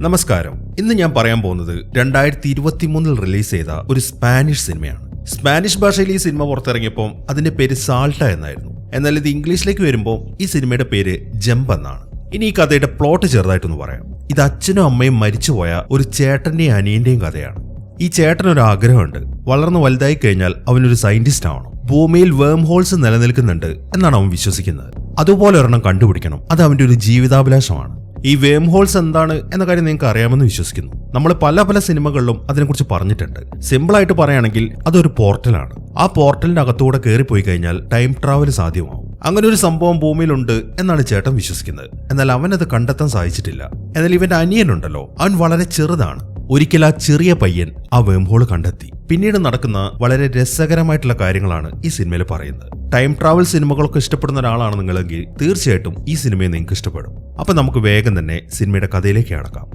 നമസ്കാരം. ഇന്ന് ഞാൻ പറയാൻ പോകുന്നത് രണ്ടായിരത്തി ഇരുപത്തി മൂന്നിൽ റിലീസ് ചെയ്ത ഒരു സ്പാനിഷ് സിനിമയാണ്. സ്പാനിഷ് ഭാഷയിൽ ഈ സിനിമ പുറത്തിറങ്ങിയപ്പോൾ അതിന്റെ പേര് സാൾട്ട എന്നായിരുന്നു. എന്നാൽ ഇത് ഇംഗ്ലീഷിലേക്ക് വരുമ്പോൾ ഈ സിനിമയുടെ പേര് ജംപ് എന്നാണ്. ഇനി ഈ കഥയുടെ പ്ലോട്ട് ചെറുതായിട്ടൊന്ന് പറയാം. ഇത് അച്ഛനും അമ്മയും മരിച്ചുപോയ ഒരു ചേട്ടന്റെയും അനിയന്റെയും കഥയാണ്. ഈ ചേട്ടൻ ഒരു ആഗ്രഹമുണ്ട്. വളർന്നു വലുതായി കഴിഞ്ഞാൽ അവനൊരു സയന്റിസ്റ്റ് ആവണം. ഭൂമിയിൽ വേം ഹോൾസ് നിലനിൽക്കുന്നുണ്ട് എന്നാണ് അവൻ വിശ്വസിക്കുന്നത്. അതുപോലെ ഒരെണ്ണം കണ്ടുപിടിക്കണം. അത് അവന്റെ ഒരു ജീവിതാഭിലാഷമാണ്. ഈ വേം ഹോൾസ് എന്താണ് എന്ന കാര്യം നിങ്ങൾക്ക് അറിയാമെന്ന് വിശ്വസിക്കുന്നു. നമ്മൾ പല പല സിനിമകളിലും അതിനെക്കുറിച്ച് പറഞ്ഞിട്ടുണ്ട്. സിമ്പിൾ ആയിട്ട് പറയുകയാണെങ്കിൽ അതൊരു പോർട്ടലാണ്. ആ പോർട്ടലിന്റെ അകത്തൂടെ കയറിപ്പോയി കഴിഞ്ഞാൽ ടൈം ട്രാവൽ സാധ്യമാവും. അങ്ങനെ ഒരു സംഭവം ഭൂമിയിലുണ്ട് എന്നാണ് ചേട്ടൻ വിശ്വസിക്കുന്നത്. എന്നാൽ അവനത് കണ്ടെത്താൻ സാധിച്ചിട്ടില്ല. എന്നാൽ ഇവന്റെ അനിയനുണ്ടല്ലോ. അവൻ വളരെ ചെറുതാണ്. ഒരിക്കൽ ആ ചെറിയ പയ്യൻ ആ വേംഹോൾ കണ്ടെത്തി. പിന്നീട് നടക്കുന്ന വളരെ രസകരമായിട്ടുള്ള കാര്യങ്ങളാണ് ഈ സിനിമയിൽ പറയുന്നത്. ടൈം ട്രാവൽ സിനിമകളൊക്കെ ഇഷ്ടപ്പെടുന്ന ഒരാളാണ് നിങ്ങളെങ്കിൽ തീർച്ചയായിട്ടും ഈ സിനിമയെ നിങ്ങൾക്ക് ഇഷ്ടപ്പെടും. അപ്പൊ നമുക്ക് വേഗം തന്നെ സിനിമയുടെ കഥയിലേക്ക് അടക്കാം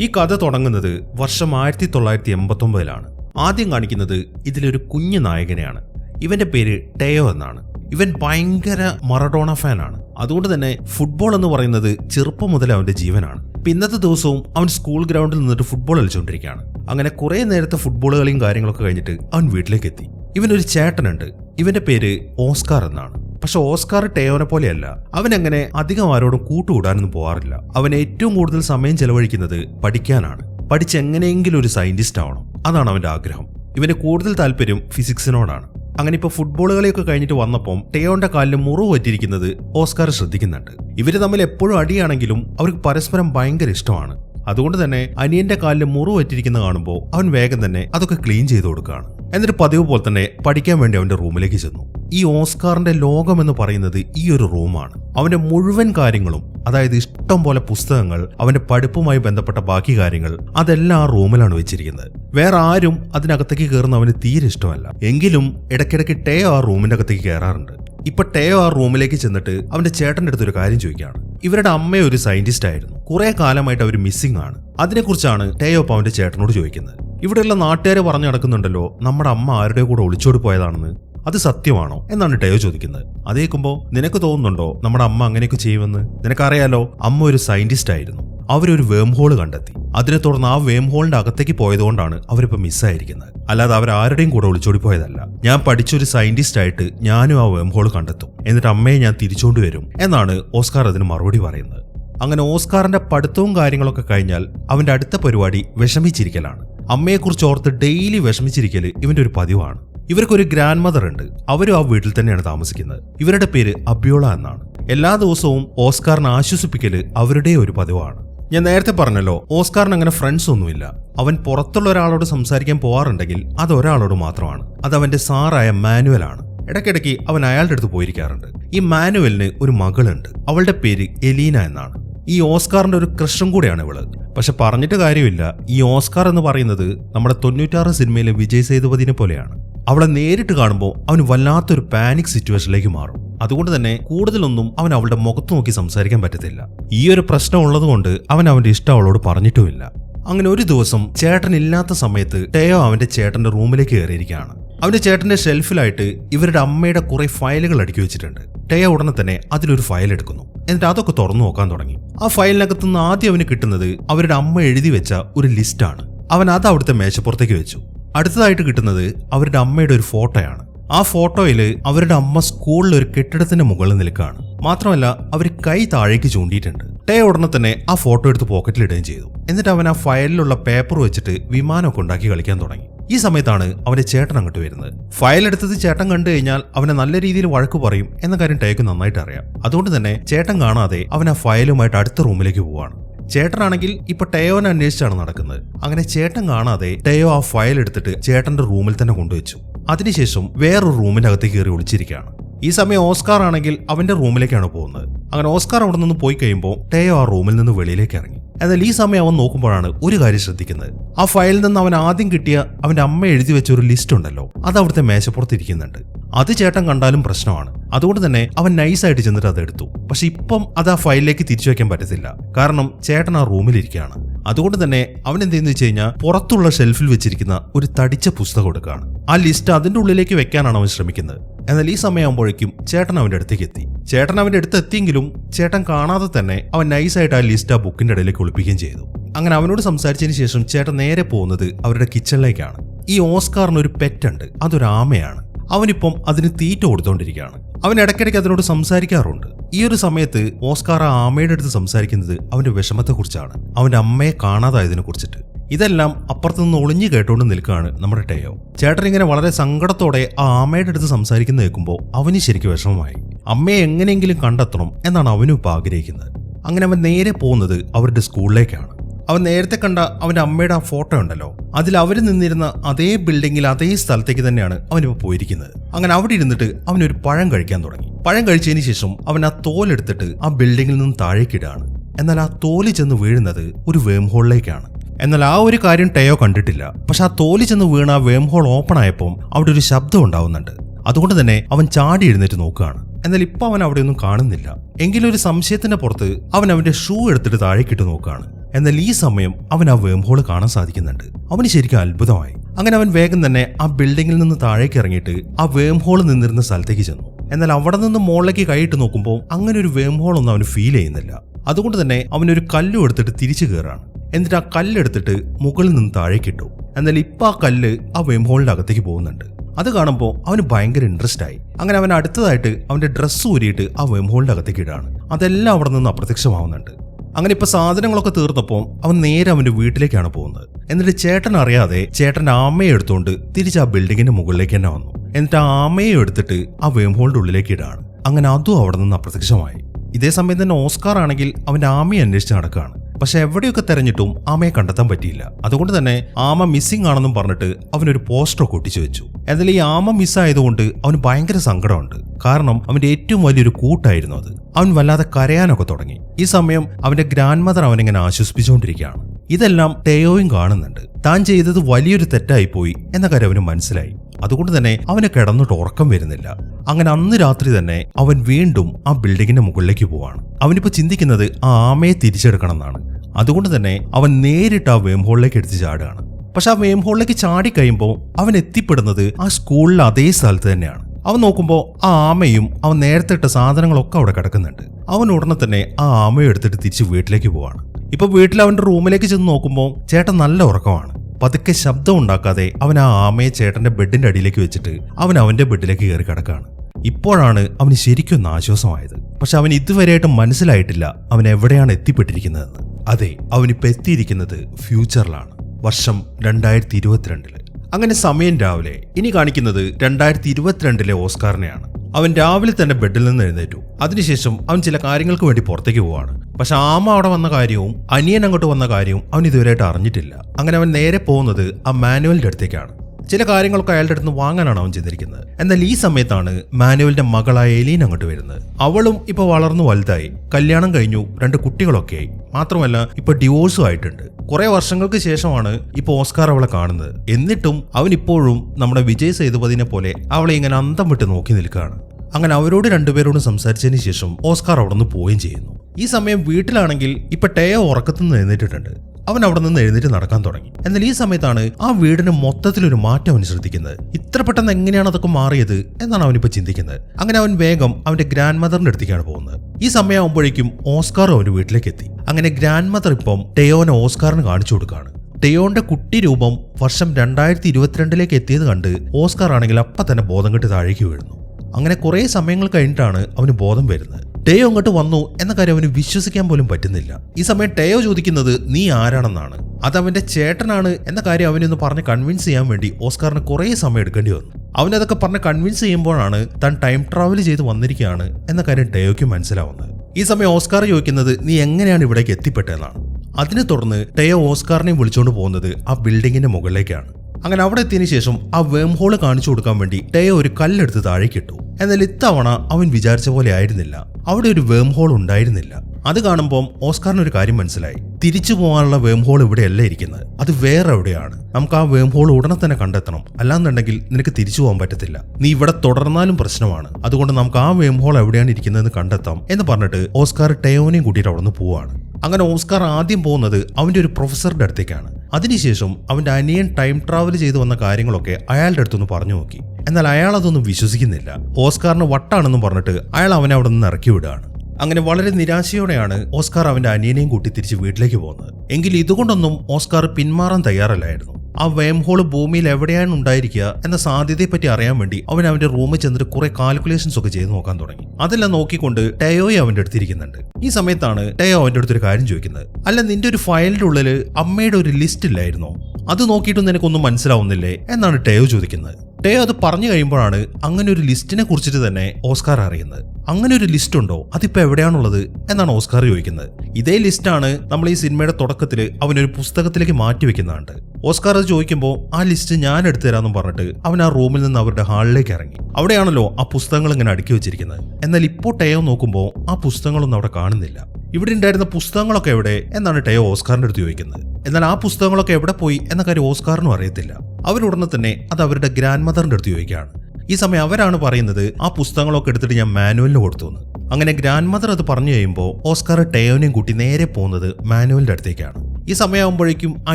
ഈ കഥ തുടങ്ങുന്നത് വർഷം ആയിരത്തി തൊള്ളായിരത്തി എൺപത്തി ഒമ്പതിലാണ് ആദ്യം കാണിക്കുന്നത് ഇതിലൊരു കുഞ്ഞു നായകനെയാണ്. ഇവന്റെ പേര് ടേയോ എന്നാണ്. ഇവൻ ഭയങ്കര മറഡോണ ഫാനാണ്. അതുകൊണ്ട് തന്നെ ഫുട്ബോൾ എന്ന് പറയുന്നത് ചെറുപ്പം മുതൽ അവന്റെ ജീവനാണ്. പിന്നത്തെ ദിവസവും അവൻ സ്കൂൾ ഗ്രൗണ്ടിൽ നിന്നിട്ട് ഫുട്ബോൾ കളിച്ചുകൊണ്ടിരിക്കുകയാണ്. അങ്ങനെ കുറെ നേരത്തെ ഫുട്ബോൾ കളിയും കാര്യങ്ങളൊക്കെ കഴിഞ്ഞിട്ട് അവൻ വീട്ടിലേക്ക് എത്തി. ഇവനൊരു ചേട്ടനുണ്ട്. ഇവന്റെ പേര് ഓസ്കാർ എന്നാണ്. പക്ഷെ ഓസ്കാർ ടേയോനെ പോലെയല്ല. അവൻ അങ്ങനെ അധികം ആരോടും കൂട്ടുകൂടാനൊന്നും പോകാറില്ല അവൻ ഏറ്റവും കൂടുതൽ സമയം ചെലവഴിക്കുന്നത് പഠിക്കാനാണ്. പഠിച്ച് എങ്ങനെയെങ്കിലും ഒരു സയന്റിസ്റ്റ് ആവണം. അതാണ് അവന്റെ ആഗ്രഹം. ഇവന് കൂടുതൽ താല്പര്യം ഫിസിക്സിനോടാണ് അങ്ങനെ ഇപ്പൊ ഫുട്ബോൾ കളിയൊക്കെ കഴിഞ്ഞിട്ട് വന്നപ്പം ടേയോന്റെ കാലിൽ മുറിവ് പറ്റിയിരിക്കുന്നത് ഓസ്കാർ ശ്രദ്ധിക്കുന്നുണ്ട്. ഇവർ തമ്മിൽ എപ്പോഴും അടിയാണെങ്കിലും അവർക്ക് പരസ്പരം ഭയങ്കര ഇഷ്ടമാണ്. അതുകൊണ്ട് തന്നെ അനിയന്റെ കാലിൽ മുറിവ് പറ്റിയിരിക്കുന്ന കാണുമ്പോൾ അവൻ വേഗം തന്നെ അതൊക്കെ ക്ലീൻ ചെയ്ത് കൊടുക്കുകയാണ് എന്നിട്ട് പതിവ് പോലെ തന്നെ പഠിക്കാൻ വേണ്ടി അവന്റെ റൂമിലേക്ക് ചെന്നു. ഈ ഓസ്കാറിന്റെ ലോകം എന്ന് പറയുന്നത് ഈ ഒരു റൂമാണ്. അവന്റെ മുഴുവൻ കാര്യങ്ങളും അതായത് ഇഷ്ടം പോലെ പുസ്തകങ്ങൾ അവന്റെ പഠിപ്പുമായി ബന്ധപ്പെട്ട ബാക്കി കാര്യങ്ങൾ അതെല്ലാം ആ റൂമിലാണ് വെച്ചിരിക്കുന്നത്. വേറെ ആരും അതിനകത്തേക്ക് കയറുന്ന അവന് തീരെ ഇഷ്ടമല്ല. എങ്കിലും ഇടയ്ക്കിടയ്ക്ക് ടേ ആ റൂമിന്റെ അകത്തേക്ക് കയറാറുണ്ട്. ഇപ്പൊ ടേയോ ആ റൂമിലേക്ക് ചെന്നിട്ട് അവന്റെ ചേട്ടന്റെ അടുത്ത് ഒരു കാര്യം ചോദിക്കുകയാണ്. ഇവരുടെ അമ്മ ഒരു സയന്റിസ്റ്റ് ആയിരുന്നു. കുറെ കാലമായിട്ട് അവർ മിസ്സിംഗ് ആണ്. അതിനെക്കുറിച്ചാണ് ടേയോ ഇപ്പൊ അവന്റെ ചേട്ടനോട് ചോദിക്കുന്നത്. ഇവിടെയുള്ള നാട്ടുകാരെ പറഞ്ഞു നടക്കുന്നുണ്ടല്ലോ നമ്മുടെ അമ്മ ആരുടെ കൂടെ ഒളിച്ചോടി പോയതാണെന്ന്. അത് സത്യമാണോ എന്നാണ് ടേയോ ചോദിക്കുന്നത്. അതേക്കുമ്പോൾ നിനക്ക് തോന്നുന്നുണ്ടോ നമ്മുടെ അമ്മ അങ്ങനെയൊക്കെ ചെയ്യുമെന്ന്? നിനക്കറിയാലോ അമ്മ ഒരു സയന്റിസ്റ്റ് ആയിരുന്നു. അവരൊരു വേം ഹോൾ കണ്ടെത്തി. അതിനെ തുടർന്ന് ആ വേം ഹോളിന്റെ അകത്തേക്ക് പോയതുകൊണ്ടാണ് അവരിപ്പോ മിസ്സായിരിക്കുന്നത് അല്ലാതെ അവർ ആരുടെയും കൂടെ ഒളിച്ചോടി പോയതല്ല. ഞാൻ പഠിച്ചൊരു സയന്റിസ്റ്റ് ആയിട്ട് ഞാനും ആ വേം ഹോൾ കണ്ടെത്തും. എന്നിട്ട് അമ്മയെ ഞാൻ തിരിച്ചുകൊണ്ട് വരും എന്നാണ് ഓസ്കാർ അതിന് മറുപടി പറയുന്നത്. അങ്ങനെ ഓസ്കാറിന്റെ പഠിത്തവും കാര്യങ്ങളൊക്കെ കഴിഞ്ഞാൽ അവന്റെ അടുത്ത പരിപാടി വിഷമിച്ചിരിക്കലാണ്. അമ്മയെക്കുറിച്ച് ഓർത്ത് ഡെയിലി വിഷമിച്ചിരിക്കൽ ഇവന്റെ ഒരു പതിവാണ്. ഇവർക്കൊരു ഗ്രാൻഡ് മദർ ഉണ്ട്. അവരും ആ വീട്ടിൽ തന്നെയാണ് താമസിക്കുന്നത്. ഇവരുടെ പേര് അബ്യോള എന്നാണ്. എല്ലാ ദിവസവും ഓസ്കാറിനെ ആശ്വസിപ്പിക്കൽ അവരുടെ ഒരു പതിവാണ്. ഞാൻ നേരത്തെ പറഞ്ഞല്ലോ ഓസ്കാറിന് അങ്ങനെ ഫ്രണ്ട്സ് ഒന്നുമില്ല. അവൻ പുറത്തുള്ള ഒരാളോട് സംസാരിക്കാൻ പോവാറുണ്ടെങ്കിൽ അത് ഒരാളോട് മാത്രമാണ്. അത് അവന്റെ സാറായ മാനുവൽ ആണ്. ഇടയ്ക്കിടയ്ക്ക് അവൻ അയാളുടെ അടുത്ത് പോയിരിക്കാറുണ്ട്. ഈ മാനുവലിന് ഒരു മകളുണ്ട്. അവളുടെ പേര് എലീന എന്നാണ്. ഈ ഓസ്കാറിന്റെ ഒരു ക്രഷും കൂടിയാണ് ഇവൾ. പക്ഷെ പറഞ്ഞിട്ട് കാര്യമില്ല ഈ ഓസ്കാർ എന്ന് പറയുന്നത് നമ്മുടെ തൊണ്ണൂറ്റാറ് സിനിമയിലെ വിജയ് സേതുപതിനെ പോലെയാണ്. അവളെ നേരിട്ട് കാണുമ്പോൾ അവന് വല്ലാത്തൊരു പാനിക് സിറ്റുവേഷനിലേക്ക് മാറും. അതുകൊണ്ട് തന്നെ കൂടുതലൊന്നും അവൻ അവളുടെ മുഖത്ത് നോക്കി സംസാരിക്കാൻ പറ്റത്തില്ല. ഈ ഒരു പ്രശ്നം ഉള്ളതുകൊണ്ട് അവൻ അവന്റെ ഇഷ്ടം അവളോട് പറഞ്ഞിട്ടുമില്ല. അങ്ങനെ ഒരു ദിവസം ചേട്ടൻ ഇല്ലാത്ത സമയത്ത് ടേയോ അവന്റെ ചേട്ടന്റെ റൂമിലേക്ക് കയറിയിരിക്കുകയാണ്. അവന്റെ ചേട്ടന്റെ ഷെൽഫിലായിട്ട് ഇവരുടെ അമ്മയുടെ കുറെ ഫയലുകൾ അടുക്കി വെച്ചിട്ടുണ്ട്. ടേയ ഉടനെ തന്നെ അതിലൊരു ഫയൽ എടുക്കുന്നു. എന്നിട്ട് അതൊക്കെ തുറന്നു നോക്കാൻ തുടങ്ങി. ആ ഫയലിനകത്ത് നിന്ന് ആദ്യം അവന് കിട്ടുന്നത് അവരുടെ അമ്മ എഴുതി വെച്ച ഒരു ലിസ്റ്റാണ്. അവൻ അത് അവിടുത്തെ മേശപ്പുറത്തേക്ക് വെച്ചു. അടുത്തതായിട്ട് കിട്ടുന്നത് അവരുടെ അമ്മയുടെ ഒരു ഫോട്ടോയാണ്. ആ ഫോട്ടോയിൽ അവരുടെ അമ്മ സ്കൂളിൽ ഒരു കെട്ടിടത്തിന്റെ മുകളിൽ നിൽക്കുകയാണ് മാത്രമല്ല അവർ കൈ താഴേക്ക് ചൂണ്ടിയിട്ടുണ്ട്. ടേ ഉടനെ തന്നെ ആ ഫോട്ടോ എടുത്ത് പോക്കറ്റിലിടുകയും ചെയ്തു. എന്നിട്ട് അവൻ ആ ഫയലിലുള്ള പേപ്പർ വെച്ചിട്ട് വിമാനമൊക്കെ ഉണ്ടാക്കി കളിക്കാൻ തുടങ്ങി. ഈ സമയത്താണ് അവന്റെ ചേട്ടൻ അങ്ങോട്ട് വരുന്നത്. ഫയൽ എടുത്തത് ചേട്ടൻ കണ്ടു കഴിഞ്ഞാൽ അവനെ നല്ല രീതിയിൽ വഴക്ക് പറയും എന്ന കാര്യം ടേക്ക് നന്നായിട്ട് അറിയാം. അതുകൊണ്ട് തന്നെ ചേട്ടൻ കാണാതെ അവൻ ആ ഫയലുമായിട്ട് അടുത്ത റൂമിലേക്ക് പോവാണ്. ചേട്ടനാണെങ്കിൽ ഇപ്പൊ ടയോനെ അന്വേഷിച്ചാണ് നടക്കുന്നത്. അങ്ങനെ ചേട്ടൻ കാണാതെ ടേയോ ആ ഫയൽ എടുത്തിട്ട് ചേട്ടന്റെ റൂമിൽ തന്നെ കൊണ്ടുവച്ചു. അതിനുശേഷം വേറൊരു റൂമിന്റെ അകത്ത് കയറി ഒളിച്ചിരിക്കുകയാണ്. ഈ സമയം ഓസ്കാർ ആണെങ്കിൽ അവന്റെ റൂമിലേക്കാണ് പോകുന്നത്. അങ്ങനെ ഓസ്കാർ അവിടെ നിന്ന് പോയി കഴിയുമ്പോൾ ടേയോ ആ റൂമിൽ നിന്ന് വെളിയിലേക്ക് ഇറങ്ങി. എന്നാൽ ഈ സമയം അവൻ നോക്കുമ്പോഴാണ് ഒരു കാര്യം ശ്രദ്ധിക്കുന്നത്. ആ ഫയലിൽ നിന്ന് അവൻ ആദ്യം കിട്ടിയ അവന്റെ അമ്മ എഴുതി വെച്ച ഒരു ലിസ്റ്റ് ഉണ്ടല്ലോ. അത് അവിടുത്തെ മേശപ്പുറത്ത് ഇരിക്കുന്നുണ്ട്. അത് ചേട്ടൻ കണ്ടാലും പ്രശ്നമാണ്. അതുകൊണ്ട് തന്നെ അവൻ നൈസായിട്ട് ചെന്നിട്ട് അത് എടുത്തു. പക്ഷെ ഇപ്പം അത് ആ ഫയലിലേക്ക് തിരിച്ചു വയ്ക്കാൻ പറ്റത്തില്ല. കാരണം ചേട്ടൻ ആ റൂമിലിരിക്കുകയാണ് അതുകൊണ്ട് തന്നെ അവൻ എന്ത് ചെയ്യുന്നു വെച്ച് കഴിഞ്ഞാൽ പുറത്തുള്ള ഷെൽഫിൽ വെച്ചിരിക്കുന്ന ഒരു തടിച്ച പുസ്തകം എടുക്കുകയാണ്. ആ ലിസ്റ്റ് അതിന്റെ ഉള്ളിലേക്ക് വെക്കാനാണ് അവൻ ശ്രമിക്കുന്നത്. എന്നാൽ ഈ സമയമാകുമ്പോഴേക്കും ചേട്ടൻ അവന്റെ അടുത്തേക്ക് എത്തി. ചേട്ടൻ അവന്റെ അടുത്ത് എത്തിയെങ്കിലും ചേട്ടൻ കാണാതെ തന്നെ അവൻ നൈസായിട്ട് ആ ലിസ്റ്റ് ആ ബുക്കിന്റെ ഇടയിലേക്ക് ഒളിപ്പിക്കുകയും ചെയ്തു. അങ്ങനെ അവനോട് സംസാരിച്ചതിന് ശേഷം ചേട്ടൻ നേരെ പോകുന്നത് അവരുടെ കിച്ചണിലേക്കാണ്. ഈ ഓസ്കാറിന് ഒരു പെറ്റുണ്ട് അതൊരു ആമയാണ് അവനിപ്പം അതിന് തീറ്റ കൊടുത്തോണ്ടിരിക്കുകയാണ്. അവൻ ഇടയ്ക്കിടയ്ക്ക് അതിനോട് സംസാരിക്കാറുണ്ട്. ഈ ഒരു സമയത്ത് ഓസ്കാർ ആ അമ്മയുടെ അടുത്ത് സംസാരിക്കുന്നത് അവന്റെ വിഷമത്തെക്കുറിച്ചാണ്. അവന്റെ അമ്മയെ കാണാതായതിനെ കുറിച്ചിട്ട്. ഇതെല്ലാം അപ്പുറത്തു നിന്ന് ഒളിഞ്ഞു കേട്ടുകൊണ്ട് നിൽക്കുകയാണ് നമ്മുടെ ടേയോ. ചേട്ടൻ ഇങ്ങനെ വളരെ സങ്കടത്തോടെ ആ ആമയുടെ അടുത്ത് സംസാരിക്കുന്ന കേൾക്കുമ്പോൾ അവന് ശരിക്കും വിഷമമായി. അമ്മയെ എങ്ങനെയെങ്കിലും കണ്ടെത്തണം എന്നാണ് അവനും ഇപ്പോൾ ആഗ്രഹിക്കുന്നത്. അങ്ങനെ അവൻ നേരെ പോകുന്നത് അവരുടെ സ്കൂളിലേക്കാണ്. അവൻ നേരത്തെ കണ്ട അവന്റെ അമ്മയുടെ ആ ഫോട്ടോ ഉണ്ടല്ലോ. അതിൽ അവർ നിന്നിരുന്ന അതേ ബിൽഡിങ്ങിൽ അതേ സ്ഥലത്തേക്ക് തന്നെയാണ് അവനിപ്പോൾ പോയിരിക്കുന്നത്. അങ്ങനെ അവിടെ ഇരുന്നിട്ട് അവനൊരു പഴം കഴിക്കാൻ തുടങ്ങി. പഴം കഴിച്ചതിന് ശേഷം അവൻ ആ തോലെടുത്തിട്ട് ആ ബിൽഡിങ്ങിൽ നിന്ന് താഴേക്കിടാണ് എന്നാൽ ആ തോൽ ചെന്ന് വീഴുന്നത് ഒരു വേം ഹോളിലേക്കാണ് എന്നാൽ ആ ഒരു കാര്യം ടയോ കണ്ടിട്ടില്ല. പക്ഷെ ആ തോൽ ചെന്ന് വീണ ആ വേം ഹോൾ ഓപ്പൺ ആയപ്പോൾ അവിടെ ഒരു ശബ്ദം ഉണ്ടാവുന്നുണ്ട്. അതുകൊണ്ട് തന്നെ അവൻ ചാടി എഴുന്നേറ്റ് നോക്കുകയാണ്. എന്നാൽ ഇപ്പൊ അവൻ അവിടെ ഒന്നും കാണുന്നില്ല. എങ്കിലും ഒരു സംശയത്തിന്റെ പുറത്ത് അവൻ അവന്റെ ഷൂ എടുത്തിട്ട് താഴേക്കിട്ട് നോക്കുകയാണ്. എന്നാൽ ഈ സമയം അവൻ ആ വേം ഹോൾ കാണാൻ സാധിക്കുന്നുണ്ട്. അവന് ശരിക്കും അത്ഭുതമായി. അങ്ങനെ അവൻ വേഗം തന്നെ ആ ബിൽഡിങ്ങിൽ നിന്ന് താഴേക്ക് ഇറങ്ങിയിട്ട് ആ വേം ഹോൾ നിന്നിരുന്ന സ്ഥലത്തേക്ക് ചെന്നു. എന്നാൽ അവിടെ നിന്ന് മോളിലേക്ക് കൈയിട്ട് നോക്കുമ്പോൾ അങ്ങനെ ഒരു വേം ഹോൾ ഒന്നും അവന് ഫീൽ ചെയ്യുന്നില്ല. അതുകൊണ്ട് തന്നെ അവനൊരു കല്ലും എടുത്തിട്ട് തിരിച്ചു കയറാണ് എന്നിട്ട് ആ കല്ലെടുത്തിട്ട് മുകളിൽ നിന്ന് താഴേക്ക് ഇട്ടു. എന്നാൽ ഇപ്പൊ ആ കല്ല് ആ വേം ഹോളിന്റെ അകത്തേക്ക് പോകുന്നുണ്ട്. അത് കാണുമ്പോൾ അവന് ഭയങ്കര ഇൻട്രസ്റ്റ് ആയി. അങ്ങനെ അവൻ അടുത്തതായിട്ട് അവന്റെ ഡ്രസ്സ് ഊരിയിട്ട് ആ വേം ഹോളിന്റെ അകത്തേക്ക് ഇടാണ് അതെല്ലാം അവിടെ നിന്ന് അപ്രത്യക്ഷമാവുന്നുണ്ട്. അങ്ങനെ ഇപ്പൊ സാധനങ്ങളൊക്കെ തീർന്നപ്പോൾ അവൻ നേരെ അവന്റെ വീട്ടിലേക്കാണ് പോകുന്നത്. എന്നിട്ട് ചേട്ടൻ അറിയാതെ ചേട്ടന്റെ അമ്മയെ എടുത്തുകൊണ്ട് തിരിച്ച് ആ ബിൽഡിങ്ങിന്റെ മുകളിലേക്ക് തന്നെ വന്നു. എന്നിട്ട് ആ അമ്മയെ എടുത്തിട്ട് ആ വേം ഹോളിന്റെ ഉള്ളിലേക്ക് ഇടാണ്. അങ്ങനെ അതും അവിടെ നിന്ന് അപ്രത്യക്ഷമായി. ഇതേ സമയം തന്നെ ഓസ്കാർ ആണെങ്കിൽ അവന്റെ ആമയെ അന്വേഷിച്ച് നടക്കുകയാണ്. പക്ഷെ എവിടെയൊക്കെ തെരഞ്ഞിട്ടും ആമയെ കണ്ടെത്താൻ പറ്റിയില്ല. അതുകൊണ്ട് തന്നെ ആമ മിസ്സിംഗ് ആണെന്നും പറഞ്ഞിട്ട് അവനൊരു പോസ്റ്ററൊക്കെ ഒട്ടിച്ചു വെച്ചു. എന്നാൽ ഈ ആമ മിസ്സായതുകൊണ്ട് അവന് ഭയങ്കര സങ്കടമുണ്ട്. കാരണം അവന്റെ ഏറ്റവും വലിയൊരു കൂട്ടായിരുന്നു അത്. അവൻ വല്ലാതെ കരയാനൊക്കെ തുടങ്ങി. ഈ സമയം അവന്റെ ഗ്രാൻഡ് മദർ അവനിങ്ങനെ ആശ്വസിപ്പിച്ചുകൊണ്ടിരിക്കുകയാണ്. ഇതെല്ലാം ടേയോയും കാണുന്നുണ്ട്. താൻ ചെയ്തത് വലിയൊരു തെറ്റായി പോയി എന്ന കാര്യം അവന് മനസ്സിലായി. അതുകൊണ്ട് തന്നെ അവന് കിടന്നിട്ട് ഉറക്കം വരുന്നില്ല. അങ്ങനെ അന്ന് രാത്രി തന്നെ അവൻ വീണ്ടും ആ ബിൽഡിങ്ങിന്റെ മുകളിലേക്ക് പോവാണ്. അവനിപ്പോ ചിന്തിക്കുന്നത് ആ ആമയെ തിരിച്ചെടുക്കണം എന്നാണ് അതുകൊണ്ട് തന്നെ അവൻ നേരിട്ട് ആ വേം ഹോളിലേക്ക് എടുത്ത് ചാടുകയാണ്. പക്ഷെ ആ വേം ഹോളിലേക്ക് ചാടി കഴിയുമ്പോൾ അവൻ എത്തിപ്പെടുന്നത് ആ സ്കൂളിലെ അതേ സ്ഥലത്ത് തന്നെയാണ്. അവൻ നോക്കുമ്പോൾ ആ ആമയും അവൻ നേരത്തെ ഇട്ട സാധനങ്ങളൊക്കെ അവിടെ കിടക്കുന്നുണ്ട്. അവൻ ഉടനെ തന്നെ ആ ആമയെ എടുത്തിട്ട് തിരിച്ച് വീട്ടിലേക്ക് പോവാണ്. ഇപ്പൊ വീട്ടിൽ അവന്റെ റൂമിലേക്ക് ചെന്ന് നോക്കുമ്പോൾ ചേട്ടൻ നല്ല ഉറക്കമാണ്. പതുക്കെ ശബ്ദം ഉണ്ടാക്കാതെ അവൻ ആ ആമയെ ചേട്ടന്റെ ബെഡിന്റെ അടിയിലേക്ക് വെച്ചിട്ട് അവൻ അവന്റെ ബെഡിലേക്ക് കയറി കിടക്കാണ്. ഇപ്പോഴാണ് അവന് ശരിക്കും ആശ്വാസമായത്. പക്ഷെ അവൻ ഇതുവരെയായിട്ടും മനസ്സിലായിട്ടില്ല അവൻ എവിടെയാണ് എത്തിപ്പെട്ടിരിക്കുന്നതെന്ന്. അതെ അവനിപ്പൊ എത്തിയിരിക്കുന്നത് ഫ്യൂച്ചറിലാണ്. വർഷം രണ്ടായിരത്തി ഇരുപത്തിരണ്ടിൽ. അങ്ങനെ സമയം രാവിലെ ഇനി കാണിക്കുന്നത് രണ്ടായിരത്തി ഇരുപത്തിരണ്ടിലെ ഓസ്കാറിനെയാണ്. അവൻ രാവിലെ തന്നെ ബെഡിൽ നിന്ന് എഴുന്നേറ്റു. അതിനുശേഷം അവൻ ചില കാര്യങ്ങൾക്ക് വേണ്ടി പുറത്തേക്ക് പോവാണ്. പക്ഷെ ആമ അവിടെ വന്ന കാര്യവും അനിയൻ അങ്ങോട്ട് വന്ന കാര്യവും അവൻ ഇതുവരെയായിട്ട് അറിഞ്ഞിട്ടില്ല. അങ്ങനെ അവൻ നേരെ പോകുന്നത് ആ മാനുവലിന്റെ അടുത്തേക്കാണ്. ചില കാര്യങ്ങളൊക്കെ അയാളുടെ അടുത്ത് വാങ്ങാനാണ് അവൻ ചെയ്തിരിക്കുന്നത്. എന്നാൽ ഈ സമയത്താണ് മാനുവലിന്റെ മകളായ എലീൻ അങ്ങോട്ട് വരുന്നത്. അവളും ഇപ്പൊ വളർന്നു വലുതായി. കല്യാണം കഴിഞ്ഞു രണ്ട് കുട്ടികളൊക്കെ ആയി. മാത്രമല്ല ഇപ്പൊ ഡിവോഴ്സും ആയിട്ടുണ്ട്. കുറെ വർഷങ്ങൾക്ക് ശേഷമാണ് ഇപ്പൊ ഓസ്കാർ അവളെ കാണുന്നത്. എന്നിട്ടും അവൻ ഇപ്പോഴും നമ്മുടെ വിജയ് സേതുപതിനെ പോലെ അവളെ ഇങ്ങനെ അന്തം വിട്ട് നോക്കി നിൽക്കുകയാണ്. അങ്ങനെ അവരോട് രണ്ടുപേരോടും സംസാരിച്ചതിന് ശേഷം ഓസ്കാർ അവിടെ നിന്ന് പോവുകയും ചെയ്യുന്നു. ഈ സമയം വീട്ടിലാണെങ്കിൽ ഇപ്പൊ ടേ ഉറക്കത്തുനിന്ന് എഴുന്നേറ്റിട്ടുണ്ട്. അവൻ അവിടെ നിന്ന് എഴുന്നേറ്റ് നടക്കാൻ തുടങ്ങി. എന്നാൽ ഈ സമയത്താണ് ആ വീടിന് മൊത്തത്തിലൊരു മാറ്റം അവൻ ശ്രദ്ധിക്കുന്നത്. ഇത്ര പെട്ടെന്ന് എങ്ങനെയാണ് അതൊക്കെ മാറിയത് എന്നാണ് അവനിപ്പോ ചിന്തിക്കുന്നത്. അങ്ങനെ അവൻ വേഗം അവന്റെ ഗ്രാൻഡ് മദറിന്റെ അടുത്തേക്കാണ് പോകുന്നത്. ഈ സമയമാകുമ്പോഴേക്കും ഓസ്കാറും അവന്റെ വീട്ടിലേക്ക് എത്തി. അങ്ങനെ ഗ്രാൻഡ് മദർ ഇപ്പം ടെയോനെ ഓസ്കാറിന് കാണിച്ചു കൊടുക്കുകയാണ്. ടെയോന്റെ കുട്ടി രൂപം വർഷം രണ്ടായിരത്തി ഇരുപത്തിരണ്ടിലേക്ക് എത്തിയത് കണ്ട് ഓസ്കാർ ആണെങ്കിൽ അപ്പം തന്നെ ബോധം കെട്ടി താഴേക്ക് വീഴുന്നു. അങ്ങനെ കുറേ സമയങ്ങൾ കഴിഞ്ഞിട്ടാണ് അവന് ബോധം വരുന്നത്. ടേയോ അങ്ങോട്ട് വന്നു എന്ന കാര്യം അവന് വിശ്വസിക്കാൻ പോലും പറ്റുന്നില്ല. ഈ സമയം ടേയോ ചോദിക്കുന്നത് നീ ആരാണെന്നാണ്? അത് അവന്റെ ചേട്ടനാണ് എന്ന കാര്യം അവനൊന്ന് പറഞ്ഞ് കൺവിൻസ് ചെയ്യാൻ വേണ്ടി ഓസ്കാറിന് കുറേ സമയം എടുക്കേണ്ടി വന്നു. അവനതൊക്കെ പറഞ്ഞ് കൺവിൻസ് ചെയ്യുമ്പോഴാണ് താൻ ടൈം ട്രാവൽ ചെയ്ത് വന്നിരിക്കുകയാണ് എന്ന കാര്യം ടേയോയ്ക്ക് മനസ്സിലാവുന്നത്. ഈ സമയം ഓസ്കാർ ചോദിക്കുന്നത് നീ എങ്ങനെയാണ് ഇവിടേക്ക് എത്തിപ്പെട്ടതെന്നാണ്. അതിനെ തുടർന്ന് ടേയോ ഓസ്കാറിനെയും വിളിച്ചുകൊണ്ട് പോകുന്നത് ആ ബിൽഡിങ്ങിന്റെ മുകളിലേക്കാണ്. അങ്ങനെ അവിടെ എത്തിയതിനു ശേഷം ആ വേം ഹോൾ കാണിച്ചു കൊടുക്കാൻ വേണ്ടി ടേയോ ഒരു കല്ലെടുത്ത് താഴേക്കിട്ടു. എന്നാൽ ഇത്തവണ അവൻ വിചാരിച്ച പോലെ ആയിരുന്നില്ല. അവിടെ ഒരു വേം ഹോൾ ഉണ്ടായിരുന്നില്ല. അത് കാണുമ്പോൾ ഓസ്കാറിന് ഒരു കാര്യം മനസ്സിലായി. തിരിച്ചു പോകാനുള്ള വേം ഹോൾ ഇവിടെയല്ല ഇരിക്കുന്നത്. അത് വേറെ എവിടെയാണ് നമുക്ക് ആ വേം ഹോൾ ഉടനെ തന്നെ കണ്ടെത്തണം. അല്ലാന്നുണ്ടെങ്കിൽ നിനക്ക് തിരിച്ചു പോകാൻ പറ്റത്തില്ല. നീ ഇവിടെ തുടർന്നാലും പ്രശ്നമാണ്. അതുകൊണ്ട് നമുക്ക് ആ വേം ഹോൾ എവിടെയാണ് ഇരിക്കുന്നതെന്ന് കണ്ടെത്താം എന്ന് പറഞ്ഞിട്ട് ഓസ്കാർ ടയോനെയും കൂട്ടിയിട്ട് അവിടെ നിന്ന് പോവാണ്. അങ്ങനെ ഓസ്കാർ ആദ്യം പോകുന്നത് അവന്റെ ഒരു പ്രൊഫസറുടെ അടുത്തേക്കാണ്. അതിനുശേഷം അവന്റെ അനിയൻ ടൈം ട്രാവൽ ചെയ്തു വന്ന കാര്യങ്ങളൊക്കെ അയാളുടെ അടുത്തൊന്ന് പറഞ്ഞു നോക്കി. എന്നാൽ അയാൾ അതൊന്നും വിശ്വസിക്കുന്നില്ല. ഓസ്കാറിന് വട്ടാണെന്നും പറഞ്ഞിട്ട് അയാൾ അവനെ അവിടെ നിന്ന് ഇറക്കി വിടുകയാണ്. അങ്ങനെ വളരെ നിരാശയോടെയാണ് ഓസ്കാർ അവന്റെ അനിയനെയും കൂട്ടി തിരിച്ച് വീട്ടിലേക്ക് പോകുന്നത്. എങ്കിൽ ഇതുകൊണ്ടൊന്നും ഓസ്കാർ പിന്മാറാൻ തയ്യാറല്ലായിരുന്നു. ആ വേം ഹോൾ ഭൂമിയിൽ എവിടെയാണ് ഉണ്ടായിരിക്കുക എന്ന സാധ്യതയെപ്പറ്റി അറിയാൻ വേണ്ടി അവൻ അവന്റെ റൂമിൽ ചെന്നിട്ട് കുറെ കാൽക്കുലേഷൻസ് ഒക്കെ ചെയ്ത് നോക്കാൻ തുടങ്ങി. അതെല്ലാം നോക്കിക്കൊണ്ട് ടയോയെ അവന്റെ അടുത്തിരിക്കുന്നുണ്ട് ഈ സമയത്താണ് ടയോ അവന്റെ അടുത്തൊരു കാര്യം ചോദിക്കുന്നത്. അല്ല നിന്റെ ഒരു ഫയലിന്റെ ഉള്ളിൽ അമ്മയുടെ ഒരു ലിസ്റ്റ് ഇല്ലായിരുന്നോ? അത് നോക്കിയിട്ടും നിനക്കൊന്നും മനസ്സിലാവുന്നില്ലേ എന്നാണ് ടേവ് ചോദിക്കുന്നത്. ടേവ് അത് പറഞ്ഞു കഴിയുമ്പോഴാണ് അങ്ങനെ ഒരു ലിസ്റ്റിനെ കുറിച്ചിട്ട് തന്നെ ഓസ്കാർ അറിയുന്നത്. അങ്ങനെ ഒരു ലിസ്റ്റ് ഉണ്ടോ? അതിപ്പോ എവിടെയാണുള്ളത്? എന്നാണ് ഓസ്കാർ ചോദിക്കുന്നത്. ഇതേ ലിസ്റ്റാണ് നമ്മൾ ഈ സിനിമയുടെ തുടക്കത്തിൽ അവനൊരു പുസ്തകത്തിലേക്ക് മാറ്റി വെക്കുന്നുണ്ട് ഓസ്കാർ അത് ചോദിക്കുമ്പോൾ ആ ലിസ്റ്റ് ഞാൻ എടുത്തു തരാമെന്നും പറഞ്ഞിട്ട് അവൻ ആ റൂമിൽ നിന്ന് അവരുടെ ഹാളിലേക്ക് ഇറങ്ങി. അവിടെയാണല്ലോ ആ പുസ്തകങ്ങൾ ഇങ്ങനെ അടുക്കി വെച്ചിരിക്കുന്നത്. എന്നാൽ ഇപ്പോൾ ടേവ് നോക്കുമ്പോൾ ആ പുസ്തകങ്ങളൊന്നും അവിടെ കാണുന്നില്ല. ഇവിടെ ഉണ്ടായിരുന്ന പുസ്തകങ്ങളൊക്കെ എവിടെ എന്നാണ് ടയോ ഓസ്കാറിന്റെ അടുത്ത് ചോദിക്കുന്നത്. എന്നാൽ ആ പുസ്തകങ്ങളൊക്കെ എവിടെ പോയി എന്ന കാര്യം ഓസ്കാറിനും അറിയത്തില്ല. അവരുടനെ തന്നെ അത് അവരുടെ ഗ്രാൻഡ് മദറിന്റെ അടുത്ത് ചോദിക്കുകയാണ്. ഈ സമയം അവരാണ് പറയുന്നത് ആ പുസ്തകങ്ങളൊക്കെ എടുത്തിട്ട് ഞാൻ മാനുവലിന് കൊടുത്തു അങ്ങനെ ഗ്രാൻഡ് മദർ അത് പറഞ്ഞു കഴിയുമ്പോൾ ഓസ്കാർ ടയോനെയും കൂട്ടി നേരെ പോകുന്നത് മാനുവലിന്റെ അടുത്തേക്കാണ്. ഈ സമയമാകുമ്പോഴേക്കും ആ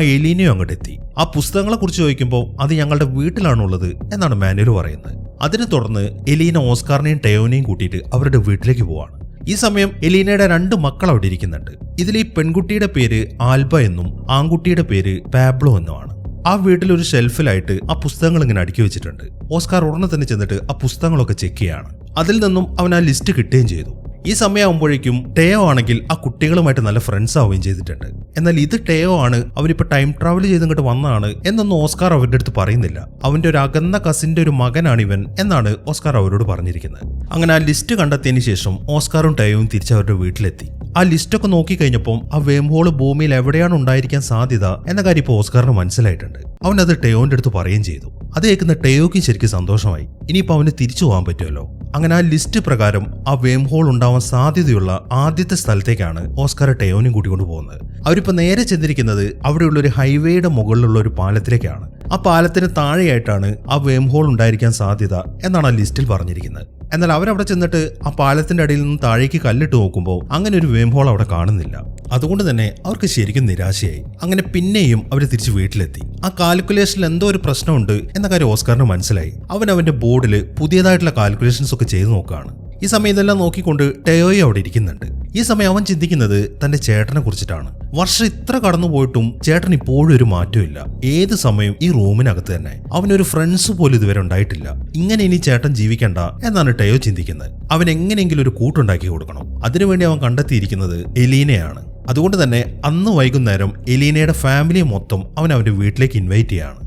എലീനയും അങ്ങോട്ട് എത്തി. ആ പുസ്തകങ്ങളെ കുറിച്ച് ചോദിക്കുമ്പോൾ അത് ഞങ്ങളുടെ വീട്ടിലാണുള്ളത് എന്നാണ് മാനുവൽ പറയുന്നത്. അതിനെ തുടർന്ന് എലീന ഓസ്കാറിനെയും ടയോനെയും കൂട്ടിയിട്ട് അവരുടെ വീട്ടിലേക്ക് പോവാണ്. ഈ സമയം എലീനയുടെ രണ്ട് മക്കൾ അവിടെ ഇരിക്കുന്നുണ്ട്. ഇതിൽ ഈ പെൺകുട്ടിയുടെ പേര് ആൽബ എന്നും ആൺകുട്ടിയുടെ പേര് പാബ്ലോ എന്നുമാണ്. ആ വീട്ടിൽ ഒരു ഷെൽഫിലായിട്ട് ആ പുസ്തകങ്ങൾ ഇങ്ങനെ അടുക്കി വെച്ചിട്ടുണ്ട്. ഓസ്കാർ ഉടനെ തന്നെ ചെന്നിട്ട് ആ പുസ്തകങ്ങളൊക്കെ ചെക്ക് ചെയ്യാണ്. അതിൽ നിന്നും അവൻ ആ ലിസ്റ്റ് കിട്ടുകയും ചെയ്തു. ഈ സമയമാകുമ്പോഴേക്കും ടേയോ ആണെങ്കിൽ ആ കുട്ടികളുമായിട്ട് നല്ല ഫ്രണ്ട്സ് ആവുകയും ചെയ്തിട്ടുണ്ട്. എന്നാൽ ഇത് ടേയോ ആണ്. അവരിപ്പോൾ ടൈം ട്രാവൽ ചെയ്തിങ്ങോട്ട് വന്നതാണ് എന്നൊന്നും ഓസ്കാർ അവരുടെ അടുത്ത് പറയുന്നില്ല. അവന്റെ ഒരു അകന്ന കസിന്റെ ഒരു മകനാണ് ഇവൻ എന്നാണ് ഓസ്കാർ അവരോട് പറഞ്ഞിരിക്കുന്നത്. അങ്ങനെ ആ ലിസ്റ്റ് കണ്ടെത്തിയതിനു ശേഷം ഓസ്കാറും ടേയോയും തിരിച്ച് അവരുടെ വീട്ടിലെത്തി. ആ ലിസ്റ്റൊക്കെ നോക്കിക്കഴിഞ്ഞപ്പോൾ ആ വേം ഹോൾ ഭൂമിയിൽ എവിടെയാണ് ഉണ്ടായിരിക്കാൻ സാധ്യത എന്ന കാര്യം ഇപ്പോൾ ഓസ്കാറിന് മനസ്സിലായിട്ടുണ്ട്. അവൻ അത് ടേയോന്റെ അടുത്ത് പറയുകയും ചെയ്തു. അത് കേൾക്കുന്ന ടേയോയ്ക്കും ശരിക്കും സന്തോഷമായി. ഇനിയിപ്പോൾ അവന് തിരിച്ചു പോകാൻ പറ്റുമല്ലോ? അങ്ങനെ ആ ലിസ്റ്റ് പ്രകാരം ആ വേം ഹോൾ ഉണ്ടാവാൻ സാധ്യതയുള്ള ആദ്യത്തെ സ്ഥലത്തേക്കാണ് ഓസ്കാർ കൂടി കൂട്ടിക്കൊണ്ട് പോകുന്നത്. അവരിപ്പോൾ നേരെ ചെന്നിരിക്കുന്നത് അവിടെയുള്ള ഒരു ഹൈവേയുടെ മുകളിലുള്ള ഒരു പാലത്തിലേക്കാണ്. ആ പാലത്തിന് താഴെയായിട്ടാണ് ആ വേം ഹോൾ ഉണ്ടായിരിക്കാൻ സാധ്യത എന്നാണ് ആ ലിസ്റ്റിൽ പറഞ്ഞിരിക്കുന്നത്. എന്നാൽ അവരവിടെ ചെന്നിട്ട് ആ പാലത്തിന്റെ അടിയിൽ നിന്ന് താഴേക്ക് കല്ലിട്ട് നോക്കുമ്പോൾ അങ്ങനെ ഒരു വേംഹോൾ അവിടെ കാണുന്നില്ല. അതുകൊണ്ട് തന്നെ അവർക്ക് ശരിക്കും നിരാശയായി. അങ്ങനെ പിന്നെയും അവർ തിരിച്ച് വീട്ടിലെത്തി. ആ കാൽക്കുലേഷനിൽ എന്തോ ഒരു പ്രശ്നമുണ്ട് എന്ന കാര്യം ഓസ്കാറിന് മനസ്സിലായി. അവൻ അവന്റെ ബോർഡിൽ പുതിയതായിട്ടുള്ള കാൽക്കുലേഷൻസ് ഒക്കെ ചെയ്തു നോക്കുകയാണ്. ഈ സമയം ഇതെല്ലാം നോക്കിക്കൊണ്ട് ടെയോയി അവിടെ ഇരിക്കുന്നുണ്ട്. ഈ സമയം അവൻ ചിന്തിക്കുന്നത് തന്റെ ചേട്ടനെ കുറിച്ചിട്ടാണ്. വർഷം ഇത്ര കടന്നു പോയിട്ടും ചേട്ടൻ ഇപ്പോഴും ഒരു മാറ്റമില്ല ഏത് സമയം ഈ റൂമിനകത്ത് തന്നെ. അവനൊരു ഫ്രണ്ട്സ് പോലും ഇതുവരെ ഉണ്ടായിട്ടില്ല. ഇങ്ങനെ ഇനി ചേട്ടൻ ജീവിക്കണ്ട എന്നാണ് ടയോ ചിന്തിക്കുന്നത്. അവൻ എങ്ങനെയെങ്കിലും ഒരു കൂട്ടുണ്ടാക്കി കൊടുക്കണം. അതിനുവേണ്ടി അവൻ കണ്ടെത്തിയിരിക്കുന്നത് എലീനയാണ്. അതുകൊണ്ട് തന്നെ അന്ന് വൈകുന്നേരം എലീനയുടെ ഫാമിലി മൊത്തം അവൻ അവന്റെ വീട്ടിലേക്ക് ഇൻവൈറ്റ് ചെയ്യാണ്.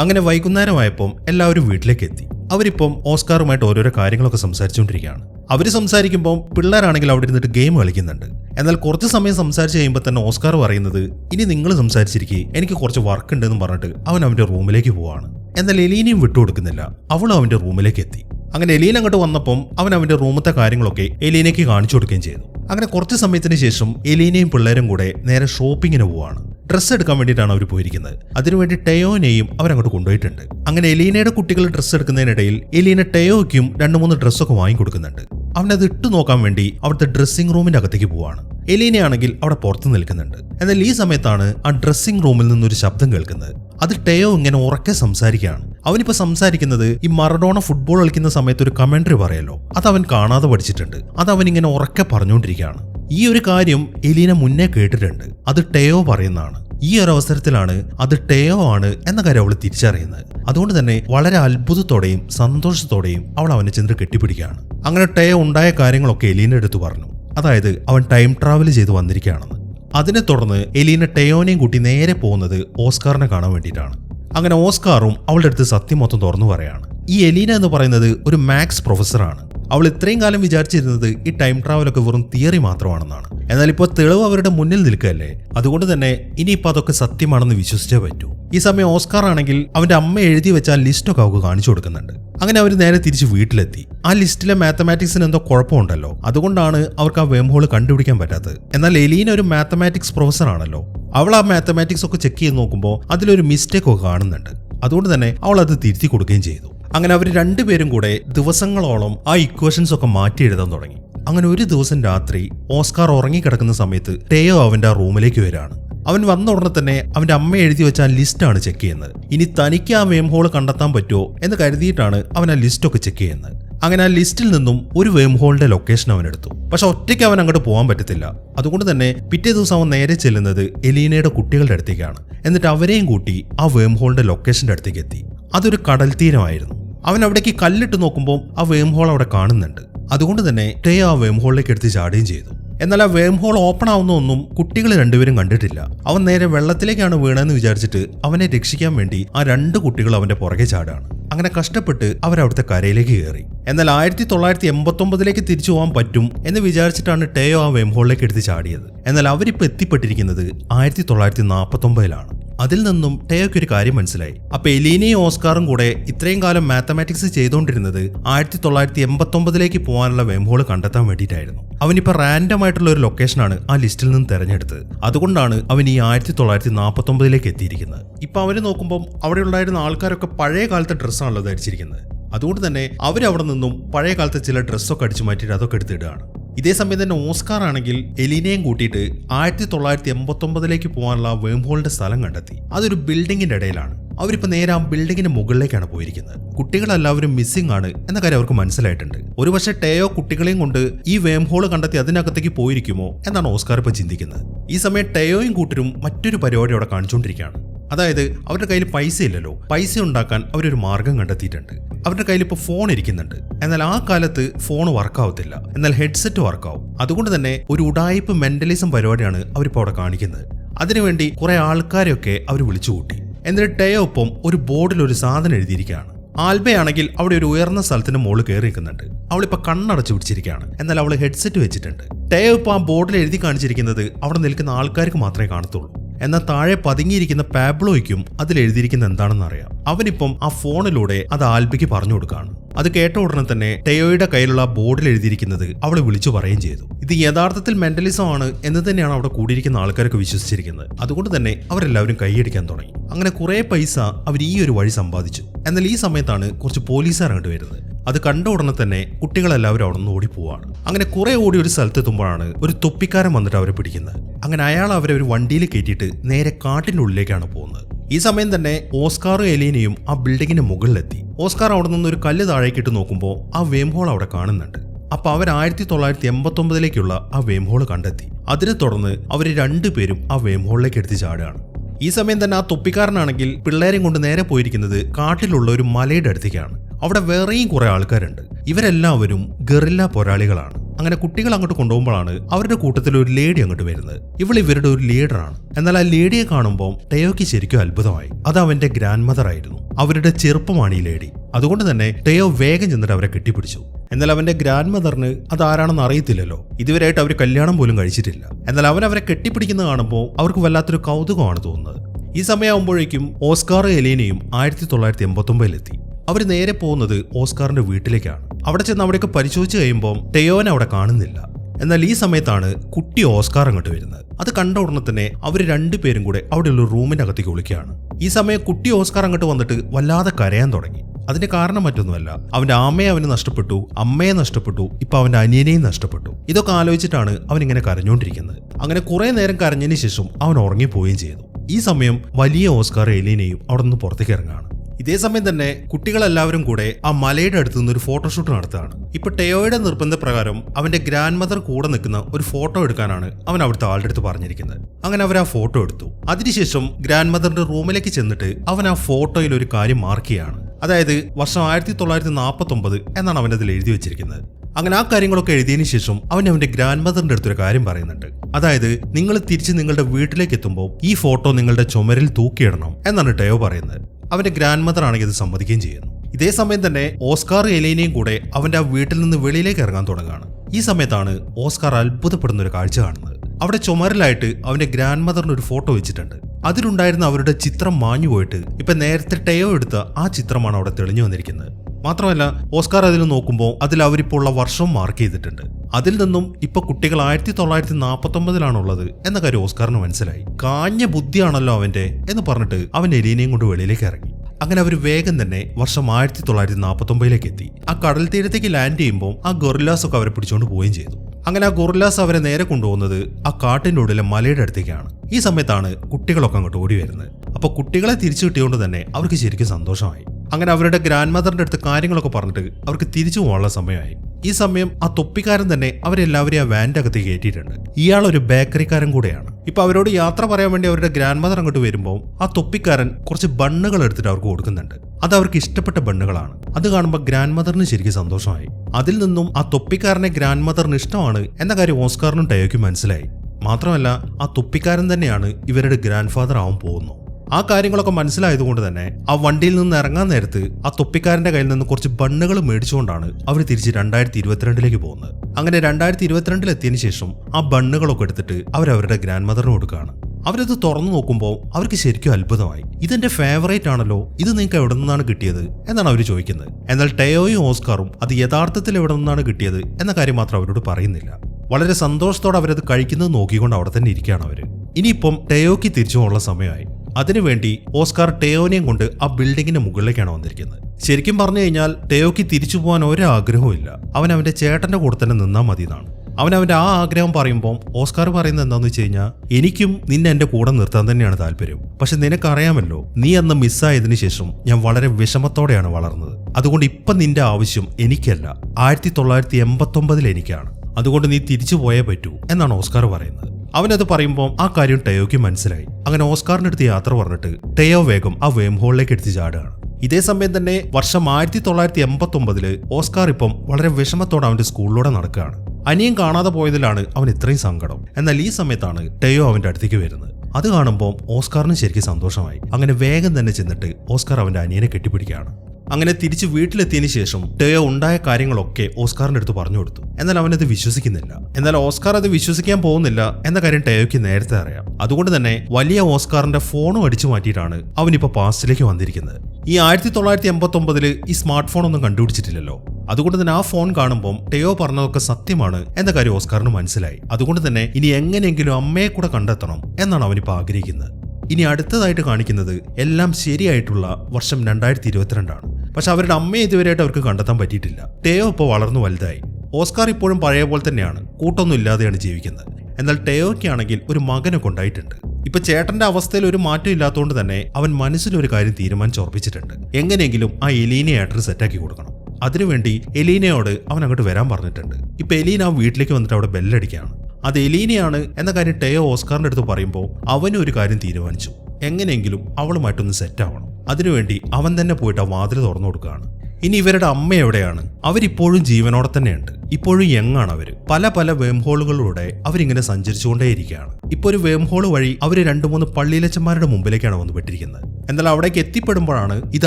അങ്ങനെ വൈകുന്നേരമായപ്പം എല്ലാവരും വീട്ടിലേക്ക് എത്തി. അവരിപ്പം ഓസ്കാറുമായിട്ട് ഓരോരോ കാര്യങ്ങളൊക്കെ സംസാരിച്ചുകൊണ്ടിരിക്കുകയാണ്. അവർ സംസാരിക്കുമ്പോൾ പിള്ളേരാണെങ്കിൽ അവിടെ ഇരുന്നിട്ട് ഗെയിം കളിക്കുന്നുണ്ട്. എന്നാൽ കുറച്ച് സമയം സംസാരിച്ച് കഴിയുമ്പോൾ തന്നെ ഓസ്കാർ പറയുന്നത് ഇനി നിങ്ങൾ സംസാരിച്ചിരിക്കെ എനിക്ക് കുറച്ച് വർക്ക് ഉണ്ടെന്ന് പറഞ്ഞിട്ട് അവൻ അവന്റെ റൂമിലേക്ക് പോവാണ്. എന്നാൽ എലീനയും വിട്ടുകൊടുക്കുന്നില്ല അവളും അവന്റെ റൂമിലേക്ക് എത്തി. അങ്ങനെ എലീൻ അങ്ങോട്ട് വന്നപ്പം അവൻ അവന്റെ റൂമത്തെ കാര്യങ്ങളൊക്കെ എലീനയ്ക്ക് കാണിച്ചു കൊടുക്കുകയും ചെയ്തു. അങ്ങനെ കുറച്ച് സമയത്തിന് ശേഷം എലീനയും പിള്ളേരും കൂടെ നേരെ ഷോപ്പിങ്ങിന് പോവാണ്. ഡ്രസ്സ് എടുക്കാൻ വേണ്ടിയിട്ടാണ് അവർ പോയിരിക്കുന്നത്. അതിനുവേണ്ടി ടെയോനെയും അവരങ്ങോട്ട് കൊണ്ടുപോയിട്ടുണ്ട്. അങ്ങനെ എലീനയുടെ കുട്ടികൾ ഡ്രസ്സ് എടുക്കുന്നതിനിടയിൽ എലീന ടെയോയ്ക്കും രണ്ട് മൂന്ന് ഡ്രസ്സൊക്കെ വാങ്ങിക്കൊടുക്കുന്നുണ്ട് അവനത് ഇട്ടു നോക്കാൻ വേണ്ടി അവിടുത്തെ ഡ്രസ്സിംഗ് റൂമിന്റെ അകത്തേക്ക് പോവാണ്. എലീനയാണെങ്കിൽ അവിടെ പുറത്ത് നിൽക്കുന്നുണ്ട്. എന്നാൽ ഈ സമയത്താണ് ആ ഡ്രസ്സിംഗ് റൂമിൽ നിന്നൊരു ശബ്ദം കേൾക്കുന്നത്. അത് ടേയോ ഇങ്ങനെ ഉറക്കെ സംസാരിക്കുകയാണ്. അവനിപ്പോ സംസാരിക്കുന്നത് ഈ മറഡോണ ഫുട്ബോൾ കളിക്കുന്ന സമയത്ത് ഒരു കമന്ററി പറയല്ലോ അത് അവൻ കാണാതെ പഠിച്ചിട്ടുണ്ട്. അത് അവൻ ഇങ്ങനെ ഉറക്കെ പറഞ്ഞുകൊണ്ടിരിക്കുകയാണ്. ഈ ഒരു കാര്യം എലീന മുന്നേ കേട്ടിട്ടുണ്ട്. അത് ടേയോ പറയുന്നതാണ്. ഈ ഒരു അവസരത്തിലാണ് അത് ടേയോ ആണ് എന്ന കാര്യം അവൾ തിരിച്ചറിയുന്നത്. അതുകൊണ്ട് തന്നെ വളരെ അത്ഭുതത്തോടെയും സന്തോഷത്തോടെയും അവൾ അവനെ ചെന്ന് കെട്ടിപ്പിടിക്കുകയാണ്. അങ്ങനെ ടേയോ ഉണ്ടായ കാര്യങ്ങളൊക്കെ എലീന എടുത്തു പറഞ്ഞു. അതായത് അവൻ ടൈം ട്രാവൽ ചെയ്ത് വന്നിരിക്കുകയാണെന്ന്. അതിനെ തുടർന്ന് എലീന ടെയോനെയും കൂട്ടി നേരെ പോകുന്നത് ഓസ്കാറിനെ കാണാൻ വേണ്ടിയിട്ടാണ്. അങ്ങനെ ഓസ്കാറും അവളുടെ അടുത്ത് സത്യം മൊത്തം തുറന്നു പറയാണ്. ഈ എലീന എന്ന് പറയുന്നത് ഒരു മാത്സ് പ്രൊഫസറാണ്. അവൾ ഇത്രയും കാലം വിചാരിച്ചിരുന്നത് ഈ ടൈം ട്രാവലൊക്കെ വെറും തിയറി മാത്രമാണെന്നാണ്. എന്നാൽ ഇപ്പോൾ തെളിവ് അവരുടെ മുന്നിൽ നിൽക്കുകയല്ലേ? അതുകൊണ്ട് തന്നെ ഇനിയിപ്പോൾ അതൊക്കെ സത്യമാണെന്ന് വിശ്വസിച്ചേ പറ്റൂ. ഈ സമയം ഓസ്കാർ ആണെങ്കിൽ അവന്റെ അമ്മ എഴുതി വെച്ച ആ ലിസ്റ്റൊക്കെ അവൾക്ക് കാണിച്ചു കൊടുക്കുന്നുണ്ട്. അങ്ങനെ അവർ നേരെ തിരിച്ച് വീട്ടിലെത്തി. ആ ലിസ്റ്റിലെ മാത്തമാറ്റിക്സിന് എന്തോ കുഴപ്പമുണ്ടല്ലോ. അതുകൊണ്ടാണ് അവർക്ക് ആ വേം കണ്ടുപിടിക്കാൻ പറ്റാത്തത്. എന്നാൽ എലീന ഒരു മാത്തമാറ്റിക്സ് പ്രൊഫസർ ആണല്ലോ. അവൾ ആ മാത്തമാറ്റിക്സ് ഒക്കെ ചെക്ക് ചെയ്ത് നോക്കുമ്പോൾ അതിലൊരു മിസ്റ്റേക്ക് ഒക്കെ കാണുന്നുണ്ട്. അതുകൊണ്ട് തന്നെ അവൾ അത് തിരുത്തി കൊടുക്കുകയും ചെയ്തു. അങ്ങനെ അവർ രണ്ടുപേരും കൂടെ ദിവസങ്ങളോളം ആ ഇക്വേഷൻസ് ഒക്കെ മാറ്റി എഴുതാൻ തുടങ്ങി. അങ്ങനെ ഒരു ദിവസം രാത്രി ഓസ്കാർ ഉറങ്ങിക്കിടക്കുന്ന സമയത്ത് ടേയോ അവന്റെ ആ റൂമിലേക്ക് വരികയാണ്. അവൻ വന്ന ഉടനെ തന്നെ അവന്റെ അമ്മ എഴുതി വെച്ച ആ ലിസ്റ്റാണ് ചെക്ക് ചെയ്യുന്നത്. ഇനി തനിക്ക് ആ വേം ഹോൾ കണ്ടെത്താൻ പറ്റുമോ എന്ന് കരുതിയിട്ടാണ് അവൻ ആ ലിസ്റ്റൊക്കെ ചെക്ക് ചെയ്യുന്നത്. അങ്ങനെ ആ ലിസ്റ്റിൽ നിന്നും ഒരു വേം ഹോളിന്റെ ലൊക്കേഷൻ അവൻ എടുത്തു. പക്ഷെ ഒറ്റയ്ക്ക് അവൻ അങ്ങോട്ട് പോകാൻ പറ്റത്തില്ല. അതുകൊണ്ട് തന്നെ പിറ്റേ ദിവസം അവൻ നേരെ ചെല്ലുന്നത് എലീനയുടെ കുട്ടികളുടെ അടുത്തേക്കാണ്. എന്നിട്ട് അവരെയും കൂട്ടി ആ വേം ഹോളിന്റെ ലൊക്കേഷന്റെ അടുത്തേക്ക് എത്തി. അതൊരു കടൽ തീരമായിരുന്നു. അവൻ അവിടേക്ക് കല്ലിട്ട് നോക്കുമ്പോൾ ആ വേം ഹോൾ അവിടെ കാണുന്നുണ്ട്. അതുകൊണ്ട് തന്നെ ടേ ആ വേം ഹോളിലേക്ക് എടുത്ത് ചാടുകയും ചെയ്തു. എന്നാൽ ആ വേം ഹോൾ ഓപ്പൺ ആവുന്ന ഒന്നും കുട്ടികൾ രണ്ടുപേരും കണ്ടിട്ടില്ല. അവൻ നേരെ വെള്ളത്തിലേക്കാണ് വീണെന്ന് വിചാരിച്ചിട്ട് അവനെ രക്ഷിക്കാൻ വേണ്ടി ആ രണ്ട് കുട്ടികൾ അവന്റെ പുറകെ ചാടാണ്. അങ്ങനെ കഷ്ടപ്പെട്ട് അവരവിടുത്തെ കരയിലേക്ക് കയറി. എന്നാൽ ആയിരത്തി തൊള്ളായിരത്തി എൺപത്തി ഒമ്പതിലേക്ക് തിരിച്ചു പോകാൻ പറ്റും എന്ന് വിചാരിച്ചിട്ടാണ് ടേയോ ആ വേം ഹോളിലേക്ക് എടുത്ത് ചാടിയത്. എന്നാൽ അവരിപ്പോൾ എത്തിപ്പെട്ടിരിക്കുന്നത് ആയിരത്തി തൊള്ളായിരത്തി നാൽപ്പത്തി ഒമ്പതിലാണ് അതിൽ നിന്നും ടേയോയ്ക്ക് കാര്യം മനസ്സിലായി. അപ്പൊ എലീനയും ഓസ്കാറും കൂടെ ഇത്രയും കാലം മാത്തമാറ്റിക്സ് ചെയ്തുകൊണ്ടിരുന്നത് ആയിരത്തി തൊള്ളായിരത്തി എൺപത്തി ഒമ്പതിലേക്ക് പോകാനുള്ള വെമ്പോൾ കണ്ടെത്താൻ വേണ്ടിയിട്ടായിരുന്നു. അവനിപ്പോ റാൻഡം ആയിട്ടുള്ള ഒരു ലൊക്കേഷനാണ് ആ ലിസ്റ്റിൽ നിന്ന് തെരഞ്ഞെടുത്തത്. അതുകൊണ്ടാണ് അവൻ ഈ ആയിരത്തി തൊള്ളായിരത്തി നാൽപ്പത്തി ഒമ്പതിലേക്ക് എത്തിയിരിക്കുന്നത്. ഇപ്പൊ അവന് നോക്കുമ്പോൾ അവിടെ ഉണ്ടായിരുന്ന ആൾക്കാരൊക്കെ പഴയ കാലത്തെ ഡ്രസ്സാണല്ലോ ധരിച്ചിരിക്കുന്നത്. അതുകൊണ്ട് തന്നെ അവരവിടെ നിന്നും പഴയ കാലത്തെ ചില ഡ്രസ്സൊക്കെ അടിച്ചു മാറ്റിയിട്ട് അതൊക്കെ എടുത്തിടുകയാണ്. ഇതേ സമയം തന്നെ ഓസ്കാർ ആണെങ്കിൽ എലിനെയും കൂട്ടിയിട്ട് ആയിരത്തി തൊള്ളായിരത്തി എൺപത്തി ഒമ്പതിലേക്ക് പോകാനുള്ള വേംഹോളിന്റെ സ്ഥലം കണ്ടെത്തി. അതൊരു ബിൽഡിങ്ങിന്റെ ഇടയിലാണ്. അവരിപ്പോ നേരെ ആ ബിൽഡിങ്ങിന്റെ മുകളിലേക്കാണ് പോയിരിക്കുന്നത്. കുട്ടികളെല്ലാവരും മിസ്സിംഗ് ആണ് എന്ന കാര്യം അവർക്ക് മനസ്സിലായിട്ടുണ്ട്. ഒരുപക്ഷെ ടേയോ കുട്ടികളെയും കൊണ്ട് ഈ വേംഹോൾ കണ്ടെത്തി അതിനകത്തേക്ക് പോയിരിക്കുമോ എന്നാണ് ഓസ്കാർ ഇപ്പോൾ ചിന്തിക്കുന്നത്. ഈ സമയം ടേയോയും കൂട്ടരും മറ്റൊരു പരിപാടി അവിടെ കാണിച്ചുകൊണ്ടിരിക്കുകയാണ്. അതായത് അവരുടെ കയ്യിൽ പൈസ ഇല്ലല്ലോ പൈസ ഉണ്ടാക്കാൻ അവരൊരു മാർഗം കണ്ടെത്തിയിട്ടുണ്ട്. അവരുടെ കയ്യിൽ ഇപ്പോൾ ഫോൺ ഇരിക്കുന്നുണ്ട്. എന്നാൽ ആ കാലത്ത് ഫോൺ വർക്കാവത്തില്ല എന്നാൽ ഹെഡ്സെറ്റ് വർക്കാവും അതുകൊണ്ട് തന്നെ ഒരു ഉടായ്പ് മെന്റലിസം പരിപാടിയാണ് അവരിപ്പോൾ അവിടെ കാണിക്കുന്നത്. അതിനുവേണ്ടി കുറെ ആൾക്കാരെയൊക്കെ അവർ വിളിച്ചു കൂട്ടി. എന്നിട്ട് ടേയോ ഒപ്പം ഒരു ബോർഡിൽ ഒരു സാധനം എഴുതിയിരിക്കുകയാണ്. ആൽബയാണെങ്കിൽ അവിടെ ഒരു ഉയർന്ന സ്ഥലത്തിന്റെ മുകളിൽ കയറി നിൽക്കുന്നുണ്ട്. അവളിപ്പോൾ കണ്ണടച്ചു പിടിച്ചിരിക്കുകയാണ്. എന്നാൽ അവൾ ഹെഡ്സെറ്റ് വെച്ചിട്ടുണ്ട്. ടേയോ ആ ബോർഡിൽ എഴുതി കാണിച്ചിരിക്കുന്നത് അവിടെ നിൽക്കുന്ന ആൾക്കാർക്ക് മാത്രമേ കാണത്തുള്ളൂ. എന്നാൽ താഴെ പതുങ്ങിയിരിക്കുന്ന പാബ്ലോയ്ക്കും അതിൽ എഴുതിയിരിക്കുന്ന എന്താണെന്ന് അറിയാം അവനിപ്പം ആ ഫോണിലൂടെ അത് ആൽബിക്ക് പറഞ്ഞു കൊടുക്കുകയാണ് അത് കേട്ട ഉടനെ തന്നെ ടെയോയുടെ കയ്യിലുള്ള ബോർഡിൽ എഴുതിയിരിക്കുന്നത് അവളെ വിളിച്ചു പറയുകയും ചെയ്തു. ഇത് യഥാർത്ഥത്തിൽ മെന്റലിസം ആണ് എന്ന് തന്നെയാണ് അവിടെ കൂടിയിരിക്കുന്ന ആൾക്കാരൊക്കെ വിശ്വസിച്ചിരിക്കുന്നത്. അതുകൊണ്ട് തന്നെ അവരെല്ലാവരും കൈയടിക്കാൻ തുടങ്ങി. അങ്ങനെ കുറെ പൈസ അവർ ഈ ഒരു വഴി സമ്പാദിച്ചു. എന്നാൽ ഈ സമയത്താണ് കുറച്ച് പോലീസുകാർ അങ്ങോട്ട് വരുന്നത്. അത് കണ്ട ഉടനെ തന്നെ കുട്ടികളെല്ലാവരും അവിടെ നിന്ന് ഓടിപ്പോവാണ്. അങ്ങനെ കുറെ ഓടി ഒരു സ്ഥലത്തെത്തുമ്പോഴാണ് ഒരു തൊപ്പിക്കാരൻ വന്നിട്ട് അവരെ പിടിക്കുന്നത്. അങ്ങനെ അയാൾ അവരെ ഒരു വണ്ടിയിൽ കയറ്റിയിട്ട് നേരെ കാട്ടിന്റെ ഉള്ളിലേക്കാണ് പോകുന്നത്. ഈ സമയം തന്നെ ഓസ്കാറും എലീനയും ആ ബിൽഡിങ്ങിന് മുകളിലെത്തി. ഓസ്കാർ അവിടെ നിന്ന് ഒരു കല്ല് താഴേക്കിട്ട് നോക്കുമ്പോൾ ആ വേം ഹോൾ അവിടെ കാണുന്നുണ്ട്. അപ്പൊ അവർ ആയിരത്തി തൊള്ളായിരത്തി എൺപത്തി ഒമ്പതിലേക്കുള്ള ആ വേംഹോൾ കണ്ടെത്തി. അതിനെ തുടർന്ന് അവർ രണ്ടുപേരും ആ വേം ഹോളിലേക്ക് എടുത്ത് ചാടുകയാണ്. ഈ സമയം തന്നെ ആ തൊപ്പിക്കാരനാണെങ്കിൽ പിള്ളേരെയും കൊണ്ട് നേരെ പോയിരിക്കുന്നത് കാട്ടിലുള്ള ഒരു മലയുടെ അടുത്തേക്കാണ്. അവിടെ വേറെയും കുറെ ആൾക്കാരുണ്ട്. ഇവരെല്ലാവരും ഗറില്ല പോരാളികളാണ്. അങ്ങനെ കുട്ടികൾ അങ്ങോട്ട് കൊണ്ടുപോകുമ്പോഴാണ് അവരുടെ കൂട്ടത്തിൽ ഒരു ലേഡി അങ്ങോട്ട് വരുന്നത്. ഇവൾ ഇവരുടെ ഒരു ലീഡറാണ് എന്നാൽ ആ ലേഡിയെ കാണുമ്പോൾ ടയോയ്ക്ക് ശരിക്കും അത്ഭുതമായി. അത് അവന്റെ ഗ്രാൻഡ് മദർ ആയിരുന്നു. അവരുടെ ചെറുപ്പമാണ് ഈ ലേഡി അതുകൊണ്ട് തന്നെ ടയോ വേഗം ചെന്നിട്ട് അവരെ കെട്ടിപ്പിടിച്ചു. എന്നാൽ അവന്റെ ഗ്രാൻഡ് മദറിന് അത് ആരാണെന്ന് അറിയത്തില്ലല്ലോ. ഇതുവരെയായിട്ട് അവർ കല്യാണം പോലും കഴിച്ചിട്ടില്ല. എന്നാൽ അവൻ അവരെ കെട്ടിപ്പിടിക്കുന്നത് കാണുമ്പോൾ അവർക്ക് വല്ലാത്തൊരു കൗതുകമാണ് തോന്നുന്നത്. ഈ സമയമാകുമ്പോഴേക്കും ഓസ്കാറും എലീനയും ആയിരത്തി തൊള്ളായിരത്തി എൺപത്തി ഒമ്പതിലെത്തി അവർ നേരെ പോകുന്നത് ഓസ്കാറിന്റെ വീട്ടിലേക്കാണ്. അവിടെ ചെന്ന് അവിടെയൊക്കെ പരിശോധിച്ച് കഴിയുമ്പോൾ ടെയോനെ അവിടെ കാണുന്നില്ല. എന്നാൽ ഈ സമയത്താണ് കുട്ടി ഓസ്കാർ അങ്ങോട്ട് വരുന്നത്. അത് കണ്ട ഉടനെ തന്നെ അവർ രണ്ടുപേരും കൂടെ അവിടെയുള്ള റൂമിന്റെ അകത്തേക്ക് വിളിക്കുകയാണ്. ഈ സമയം കുട്ടി ഓസ്കാർ അങ്ങോട്ട് വന്നിട്ട് വല്ലാതെ കരയാൻ തുടങ്ങി. അതിന്റെ കാരണം മറ്റൊന്നുമല്ല അവന്റെ ആമയെ അവന് നഷ്ടപ്പെട്ടു അമ്മയെ നഷ്ടപ്പെട്ടു ഇപ്പൊ അവന്റെ അനിയനെയും നഷ്ടപ്പെട്ടു. ഇതൊക്കെ ആലോചിച്ചിട്ടാണ് അവൻ ഇങ്ങനെ കരഞ്ഞുകൊണ്ടിരിക്കുന്നത്. അങ്ങനെ കുറെ നേരം കരഞ്ഞതിന് ശേഷം അവൻ ഉറങ്ങിപ്പോവുകയും ചെയ്തു. ഈ സമയം വലിയ ഓസ്കാർ എലീനയും അവിടെ നിന്ന് പുറത്തേക്ക് ഇറങ്ങുകയാണ്. ഇതേ സമയം തന്നെ കുട്ടികളെല്ലാവരും കൂടെ ആ മലയുടെ അടുത്ത് നിന്ന് ഒരു ഫോട്ടോഷൂട്ട് നടത്തുകയാണ്. ഇപ്പൊ ടെയോയുടെ നിർബന്ധപ്രകാരം അവന്റെ ഗ്രാൻഡ് മദർ കൂടെ നിൽക്കുന്ന ഒരു ഫോട്ടോ എടുക്കാനാണ് അവൻ അവിടുത്തെ ആളുടെ അടുത്ത് പറഞ്ഞിരിക്കുന്നത്. അങ്ങനെ അവർ ആ ഫോട്ടോ എടുത്തു. അതിനുശേഷം ഗ്രാൻഡ് മദറിന്റെ റൂമിലേക്ക് ചെന്നിട്ട് അവൻ ആ ഫോട്ടോയിൽ ഒരു കാര്യം മാർക്ക് ചെയ്യാണ് അതായത് വർഷം ആയിരത്തി തൊള്ളായിരത്തി നാൽപ്പത്തി ഒമ്പത് എന്നാണ് അവൻ അതിൽ എഴുതി വെച്ചിരിക്കുന്നത്. അങ്ങനെ ആ കാര്യങ്ങളൊക്കെ എഴുതിയതിനു ശേഷം അവൻ അവന്റെ ഗ്രാൻഡ് മദറിന്റെ അടുത്തൊരു കാര്യം പറയുന്നുണ്ട്. അതായത് നിങ്ങൾ തിരിച്ച് നിങ്ങളുടെ വീട്ടിലേക്ക് എത്തുമ്പോൾ ഈ ഫോട്ടോ നിങ്ങളുടെ ചുമരിൽ തൂക്കിയിടണം എന്നാണ് ടയോ പറയുന്നത്. അവന്റെ ഗ്രാൻഡ് മദർ ആണെങ്കിൽ ഇത് സമ്മതിക്കുകയും ചെയ്യുന്നു. ഇതേ സമയം തന്നെ ഓസ്കാർ എലൈനയും കൂടെ അവന്റെ ആ വീട്ടിൽ നിന്ന് വെളിയിലേക്ക് ഇറങ്ങാൻ തുടങ്ങുകയാണ്. ഈ സമയത്താണ് ഓസ്കാർ അത്ഭുതപ്പെടുന്ന ഒരു കാഴ്ച കാണുന്നത്. അവിടെ ചുമരിലായിട്ട് അവന്റെ ഗ്രാൻഡ് മദറിന് ഒരു ഫോട്ടോ വെച്ചിട്ടുണ്ട്. അതിലുണ്ടായിരുന്ന അവരുടെ ചിത്രം മാഞ്ഞു പോയിട്ട് ഇപ്പൊ നേരത്തെ ടയോ എടുത്ത ആ ചിത്രമാണ് അവിടെ തെളിഞ്ഞു വന്നിരിക്കുന്നത്. മാത്രമല്ല ഓസ്കാർ അതിൽ നോക്കുമ്പോൾ അതിൽ അവരിപ്പോൾ ഉള്ള വർഷവും മാർക്ക് ചെയ്തിട്ടുണ്ട്. അതിൽ നിന്നും ഇപ്പൊ കുട്ടികൾ ആയിരത്തി തൊള്ളായിരത്തി നാൽപ്പത്തി ഒമ്പതിലാണുള്ളത് എന്ന കാര്യം ഓസ്കാറിന് മനസ്സിലായി. കാഞ്ഞ ബുദ്ധിയാണല്ലോ അവന്റെ എന്ന് പറഞ്ഞിട്ട് അവൻ എലീനയും കൊണ്ട് വെളിയിലേക്ക് ഇറങ്ങി. അങ്ങനെ അവർ വേഗം തന്നെ വർഷം ആയിരത്തി തൊള്ളായിരത്തി നാൽപ്പത്തി ഒമ്പതിലേക്ക് എത്തി. ആ കടൽ തീരത്തേക്ക് ലാൻഡ് ചെയ്യുമ്പോൾ ആ ഗൊറില്ലാസ് ഒക്കെ അവരെ പിടിച്ചുകൊണ്ട് പോവുകയും ചെയ്തു. അങ്ങനെ ആ ഗൊറില്ലാസ് അവരെ നേരെ കൊണ്ടുപോകുന്നത് ആ കാട്ടിന്റെ ഉള്ളിലെ മലയുടെ അടുത്തേക്കാണ്. ഈ സമയത്താണ് കുട്ടികളൊക്കെ അങ്ങോട്ട് ഓടി വരുന്നത്. അപ്പൊ കുട്ടികളെ തിരിച്ചു കിട്ടിയതുകൊണ്ട് തന്നെ അവർക്ക് ശരിക്കും സന്തോഷമായി. അങ്ങനെ അവരുടെ ഗ്രാൻഡ് മദറിന്റെ അടുത്ത് കാര്യങ്ങളൊക്കെ പറഞ്ഞിട്ട് അവർക്ക് തിരിച്ചു പോകാനുള്ള സമയമായി. ഈ സമയം ആ തൊപ്പിക്കാരൻ തന്നെ അവരെല്ലാവരെയും ആ വാന്റെ അകത്ത് കയറ്റിയിട്ടുണ്ട്. ഇയാൾ ഒരു ബേക്കറിക്കാരൻ കൂടെയാണ്. ഇപ്പൊ അവരോട് യാത്ര പറയാൻ വേണ്ടി അവരുടെ ഗ്രാൻഡ് മദർ അങ്ങോട്ട് വരുമ്പോൾ ആ തൊപ്പിക്കാരൻ കുറച്ച് ബണ്ണുകൾ എടുത്തിട്ട് അവർക്ക് കൊടുക്കുന്നുണ്ട്. അത് അവർക്ക് ഇഷ്ടപ്പെട്ട ബണ്ണുകളാണ്. അത് കാണുമ്പോൾ ഗ്രാൻഡ് മദറിന് ശരിക്കും സന്തോഷമായി. അതിൽ നിന്നും ആ തൊപ്പിക്കാരനെ ഗ്രാൻഡ് മദറിന് ഇഷ്ടമാണ് എന്ന കാര്യം ഓസ്കാറിനും ടയോയ്ക്കും മനസ്സിലായി. മാത്രമല്ല ആ തൊപ്പിക്കാരൻ തന്നെയാണ് ഇവരുടെ ഗ്രാൻഡ് ഫാദർ ആവാൻ പോകുന്നു ആ കാര്യങ്ങളൊക്കെ മനസ്സിലായതുകൊണ്ട് തന്നെ ആ വണ്ടിയിൽ നിന്ന് ഇറങ്ങാൻ നേരത്ത് ആ തൊപ്പിക്കാരന്റെ കയ്യിൽ നിന്ന് കുറച്ച് ബണ്ണുകൾ മേടിച്ചുകൊണ്ടാണ് അവർ തിരിച്ച് രണ്ടായിരത്തി ഇരുപത്തിരണ്ടിലേക്ക് പോകുന്നത്. അങ്ങനെ രണ്ടായിരത്തി ഇരുപത്തിരണ്ടിൽ എത്തിയതിനു ശേഷം ആ ബണ്ണുകളൊക്കെ എടുത്തിട്ട് അവരവരുടെ ഗ്രാൻഡ് മദറിന് കൊടുക്കുകയാണ്. അവരത് തുറന്നു നോക്കുമ്പോൾ അവർക്ക് ശരിക്കും അത്ഭുതമായി. ഇതെന്റെ ഫേവറേറ്റ് ആണല്ലോ ഇത് നിങ്ങൾക്ക് എവിടെ നിന്നാണ് കിട്ടിയത്? എന്നാണ് അവർ ചോദിക്കുന്നത്. എന്നാൽ ടയോയും ഓസ്കാറും അത് യഥാർത്ഥത്തിൽ എവിടെ നിന്നാണ് കിട്ടിയത് എന്ന കാര്യം മാത്രം അവരോട് പറയുന്നില്ല. വളരെ സന്തോഷത്തോടെ അവരത് കഴിക്കുന്നത് നോക്കിക്കൊണ്ട് അവിടെ തന്നെ ഇരിക്കുകയാണ് അവർ ഇനിയിപ്പം ടയോക്ക് തിരിച്ചു പോകാനുള്ള സമയമായി. അതിനുവേണ്ടി ഓസ്കാർ ടേയോനെയും കൊണ്ട് ആ ബിൽഡിങ്ങിന്റെ മുകളിലേക്കാണ് വന്നിരിക്കുന്നത്. ശരിക്കും പറഞ്ഞു കഴിഞ്ഞാൽ ടേയോക്ക് തിരിച്ചു പോകാൻ ഒരാഗ്രഹവും ഇല്ല അവൻ അവന്റെ ചേട്ടന്റെ കൂടെ തന്നെ നിന്നാൽ മതി എന്നാണ് അവൻ അവന്റെ ആ ആഗ്രഹം പറയുമ്പോൾ ഓസ്കാർ പറയുന്നത് എന്താണെന്ന് വെച്ച് കഴിഞ്ഞാൽ എനിക്കും നിന്നെ എന്റെ കൂടെ നിർത്താൻ തന്നെയാണ് താല്പര്യം. പക്ഷെ നിനക്കറിയാമല്ലോ നീ അന്ന് മിസ്സായതിനു ശേഷം ഞാൻ വളരെ വിഷമത്തോടെയാണ് വളർന്നത്. അതുകൊണ്ട് ഇപ്പം നിന്റെ ആവശ്യം എനിക്കല്ല. ആയിരത്തി തൊള്ളായിരത്തി എൺപത്തി ഒമ്പതിൽ എനിക്കാണ്. അതുകൊണ്ട് നീ തിരിച്ചു പോയേ പറ്റൂ എന്നാണ് ഓസ്കാർ പറയുന്നത്. അവനത് പറയുമ്പോൾ ആ കാര്യം ടയോയ്ക്ക് മനസ്സിലായി. അങ്ങനെ ഓസ്കാറിന്റെ അടുത്ത് യാത്ര പറഞ്ഞിട്ട് ടയോ വേഗം ആ വേം ഹോളിലേക്ക് എടുത്ത് ചാടുകയാണ്. ഇതേ സമയം തന്നെ വർഷം ആയിരത്തി തൊള്ളായിരത്തി എൺപത്തി ഒമ്പതിൽ ഓസ്കാർ ഇപ്പം വളരെ വിഷമത്തോടെ അവന്റെ സ്കൂളിലൂടെ നടക്കുകയാണ്. അനിയൻ കാണാതെ പോയതിലാണ് അവൻ ഇത്രയും സങ്കടം. എന്നാൽ ഈ സമയത്താണ് ടയോ അവന്റെ അടുത്തേക്ക് വരുന്നത്. അത് കാണുമ്പോൾ ഓസ്കാറിന് ശരിക്കും സന്തോഷമായി. അങ്ങനെ വേഗം തന്നെ ചെന്നിട്ട് ഓസ്കാർ അവന്റെ അനിയനെ കെട്ടിപ്പിടിക്കുകയാണ്. അങ്ങനെ തിരിച്ച് വീട്ടിലെത്തിയതിന് ശേഷം ടയോ ഉണ്ടായ കാര്യങ്ങളൊക്കെ ഓസ്കാറിന്റെ അടുത്ത് പറഞ്ഞു കൊടുത്തു. എന്നാൽ അവനത് വിശ്വസിക്കുന്നില്ല. എന്നാൽ ഓസ്കാർ അത് വിശ്വസിക്കാൻ പോകുന്നില്ല എന്ന കാര്യം ടയോയ്ക്ക് നേരത്തെ അറിയാം. അതുകൊണ്ട് തന്നെ വലിയ ഓസ്കാറിന്റെ ഫോണും അടിച്ചു മാറ്റിയിട്ടാണ് അവനിപ്പോ പാസ്റ്റിലേക്ക് വന്നിരിക്കുന്നത്. ഈ ആയിരത്തി തൊള്ളായിരത്തി എൺപത്തി ഒമ്പതിൽ ഈ സ്മാർട്ട് ഫോൺ ഒന്നും കണ്ടുപിടിച്ചിട്ടില്ലല്ലോ. അതുകൊണ്ട് തന്നെ ആ ഫോൺ കാണുമ്പോൾ ടെയോ പറഞ്ഞതൊക്കെ സത്യമാണ് എന്ന കാര്യം ഓസ്കാറിന് മനസ്സിലായി. അതുകൊണ്ട് തന്നെ ഇനി എങ്ങനെയെങ്കിലും അമ്മയെ കൂടെ കണ്ടെത്തണം എന്നാണ് അവനിപ്പോൾ ആഗ്രഹിക്കുന്നത്. ഇനി അടുത്തതായിട്ട് കാണിക്കുന്നത് എല്ലാം ശരിയായിട്ടുള്ള വർഷം രണ്ടായിരത്തി ഇരുപത്തിരണ്ടാണ് പക്ഷെ അവരുടെ അമ്മയെ ഇതുവരെയായിട്ട് അവർക്ക് കണ്ടെത്താൻ പറ്റിയിട്ടില്ല. ടേയോ ഇപ്പോൾ വളർന്നു വലുതായി. ഓസ്കാർ ഇപ്പോഴും പഴയ പോലെ തന്നെയാണ്. കൂട്ടൊന്നും ഇല്ലാതെയാണ് ജീവിക്കുന്നത്. എന്നാൽ ടേയോയ്ക്കാണെങ്കിൽ ഒരു മകനൊക്കെ ഉണ്ടായിട്ടുണ്ട് ഇപ്പൊ ചേട്ടന്റെ അവസ്ഥയിൽ ഒരു മാറ്റം ഇല്ലാത്തതുകൊണ്ട് തന്നെ അവൻ മനസ്സിലൊരു കാര്യം തീരുമാനിച്ച് ഉറപ്പിച്ചിട്ടുണ്ട്. എങ്ങനെയെങ്കിലും ആ എലീനെ ഏട്ടന് സെറ്റാക്കി കൊടുക്കണം. അതിനുവേണ്ടി എലീനയോട് അവൻ അങ്ങോട്ട് വരാൻ പറഞ്ഞിട്ടുണ്ട്. ഇപ്പൊ എലീന ആ വീട്ടിലേക്ക് വന്നിട്ട് അവിടെ ബെല്ലടിക്കുകയാണ്. അത് എലീനയാണ് എന്ന കാര്യം ടേയോ ഓസ്കാറിന്റെ അടുത്ത് പറയുമ്പോൾ അവനും ഒരു കാര്യം തീരുമാനിച്ചു. എങ്ങനെയെങ്കിലും അവളുമായിട്ടൊന്ന് സെറ്റ് ആവണം. അതിനുവേണ്ടി അവൻ തന്നെ പോയിട്ട് ആ വാതിൽ തുറന്നു കൊടുക്കുകയാണ്. ഇനി ഇവരുടെ അമ്മ എവിടെയാണ്? അവരിപ്പോഴും ജീവനോടെ തന്നെയുണ്ട്. ഇപ്പോഴും യങ്ങാണ് അവർ പല പല വേം ഹോളുകളിലൂടെ അവരിങ്ങനെ സഞ്ചരിച്ചുകൊണ്ടേയിരിക്കുകയാണ്. ഇപ്പോൾ ഒരു വേം ഹോൾ വഴി അവർ രണ്ടു മൂന്ന് പള്ളിയിലച്ചന്മാരുടെ മുമ്പിലേക്കാണ് വന്നുപെട്ടിരിക്കുന്നത്. എന്നാൽ അവിടേക്ക് എത്തിപ്പെടുമ്പോഴാണ് ഇത്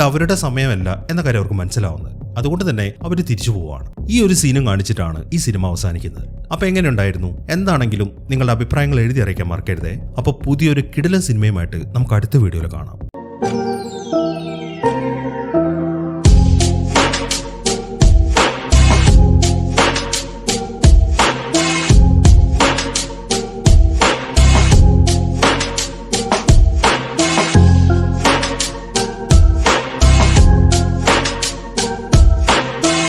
അവരുടെ സമയമല്ല എന്ന കാര്യം അവർക്ക് മനസ്സിലാവുന്നത്. അതുകൊണ്ട് തന്നെ അവർ തിരിച്ചു പോവുകയാണ്. ഈ ഒരു സീനും കാണിച്ചിട്ടാണ് ഈ സിനിമ അവസാനിക്കുന്നത്. അപ്പൊ എങ്ങനെയുണ്ടായിരുന്നു? എന്താണെങ്കിലും നിങ്ങളുടെ അഭിപ്രായങ്ങൾ എഴുതി അറിയിക്കാൻ മറക്കരുതേ. അപ്പൊ പുതിയൊരു കിടിലൻ സിനിമയുമായിട്ട് നമുക്ക് അടുത്ത വീഡിയോയിൽ കാണാം.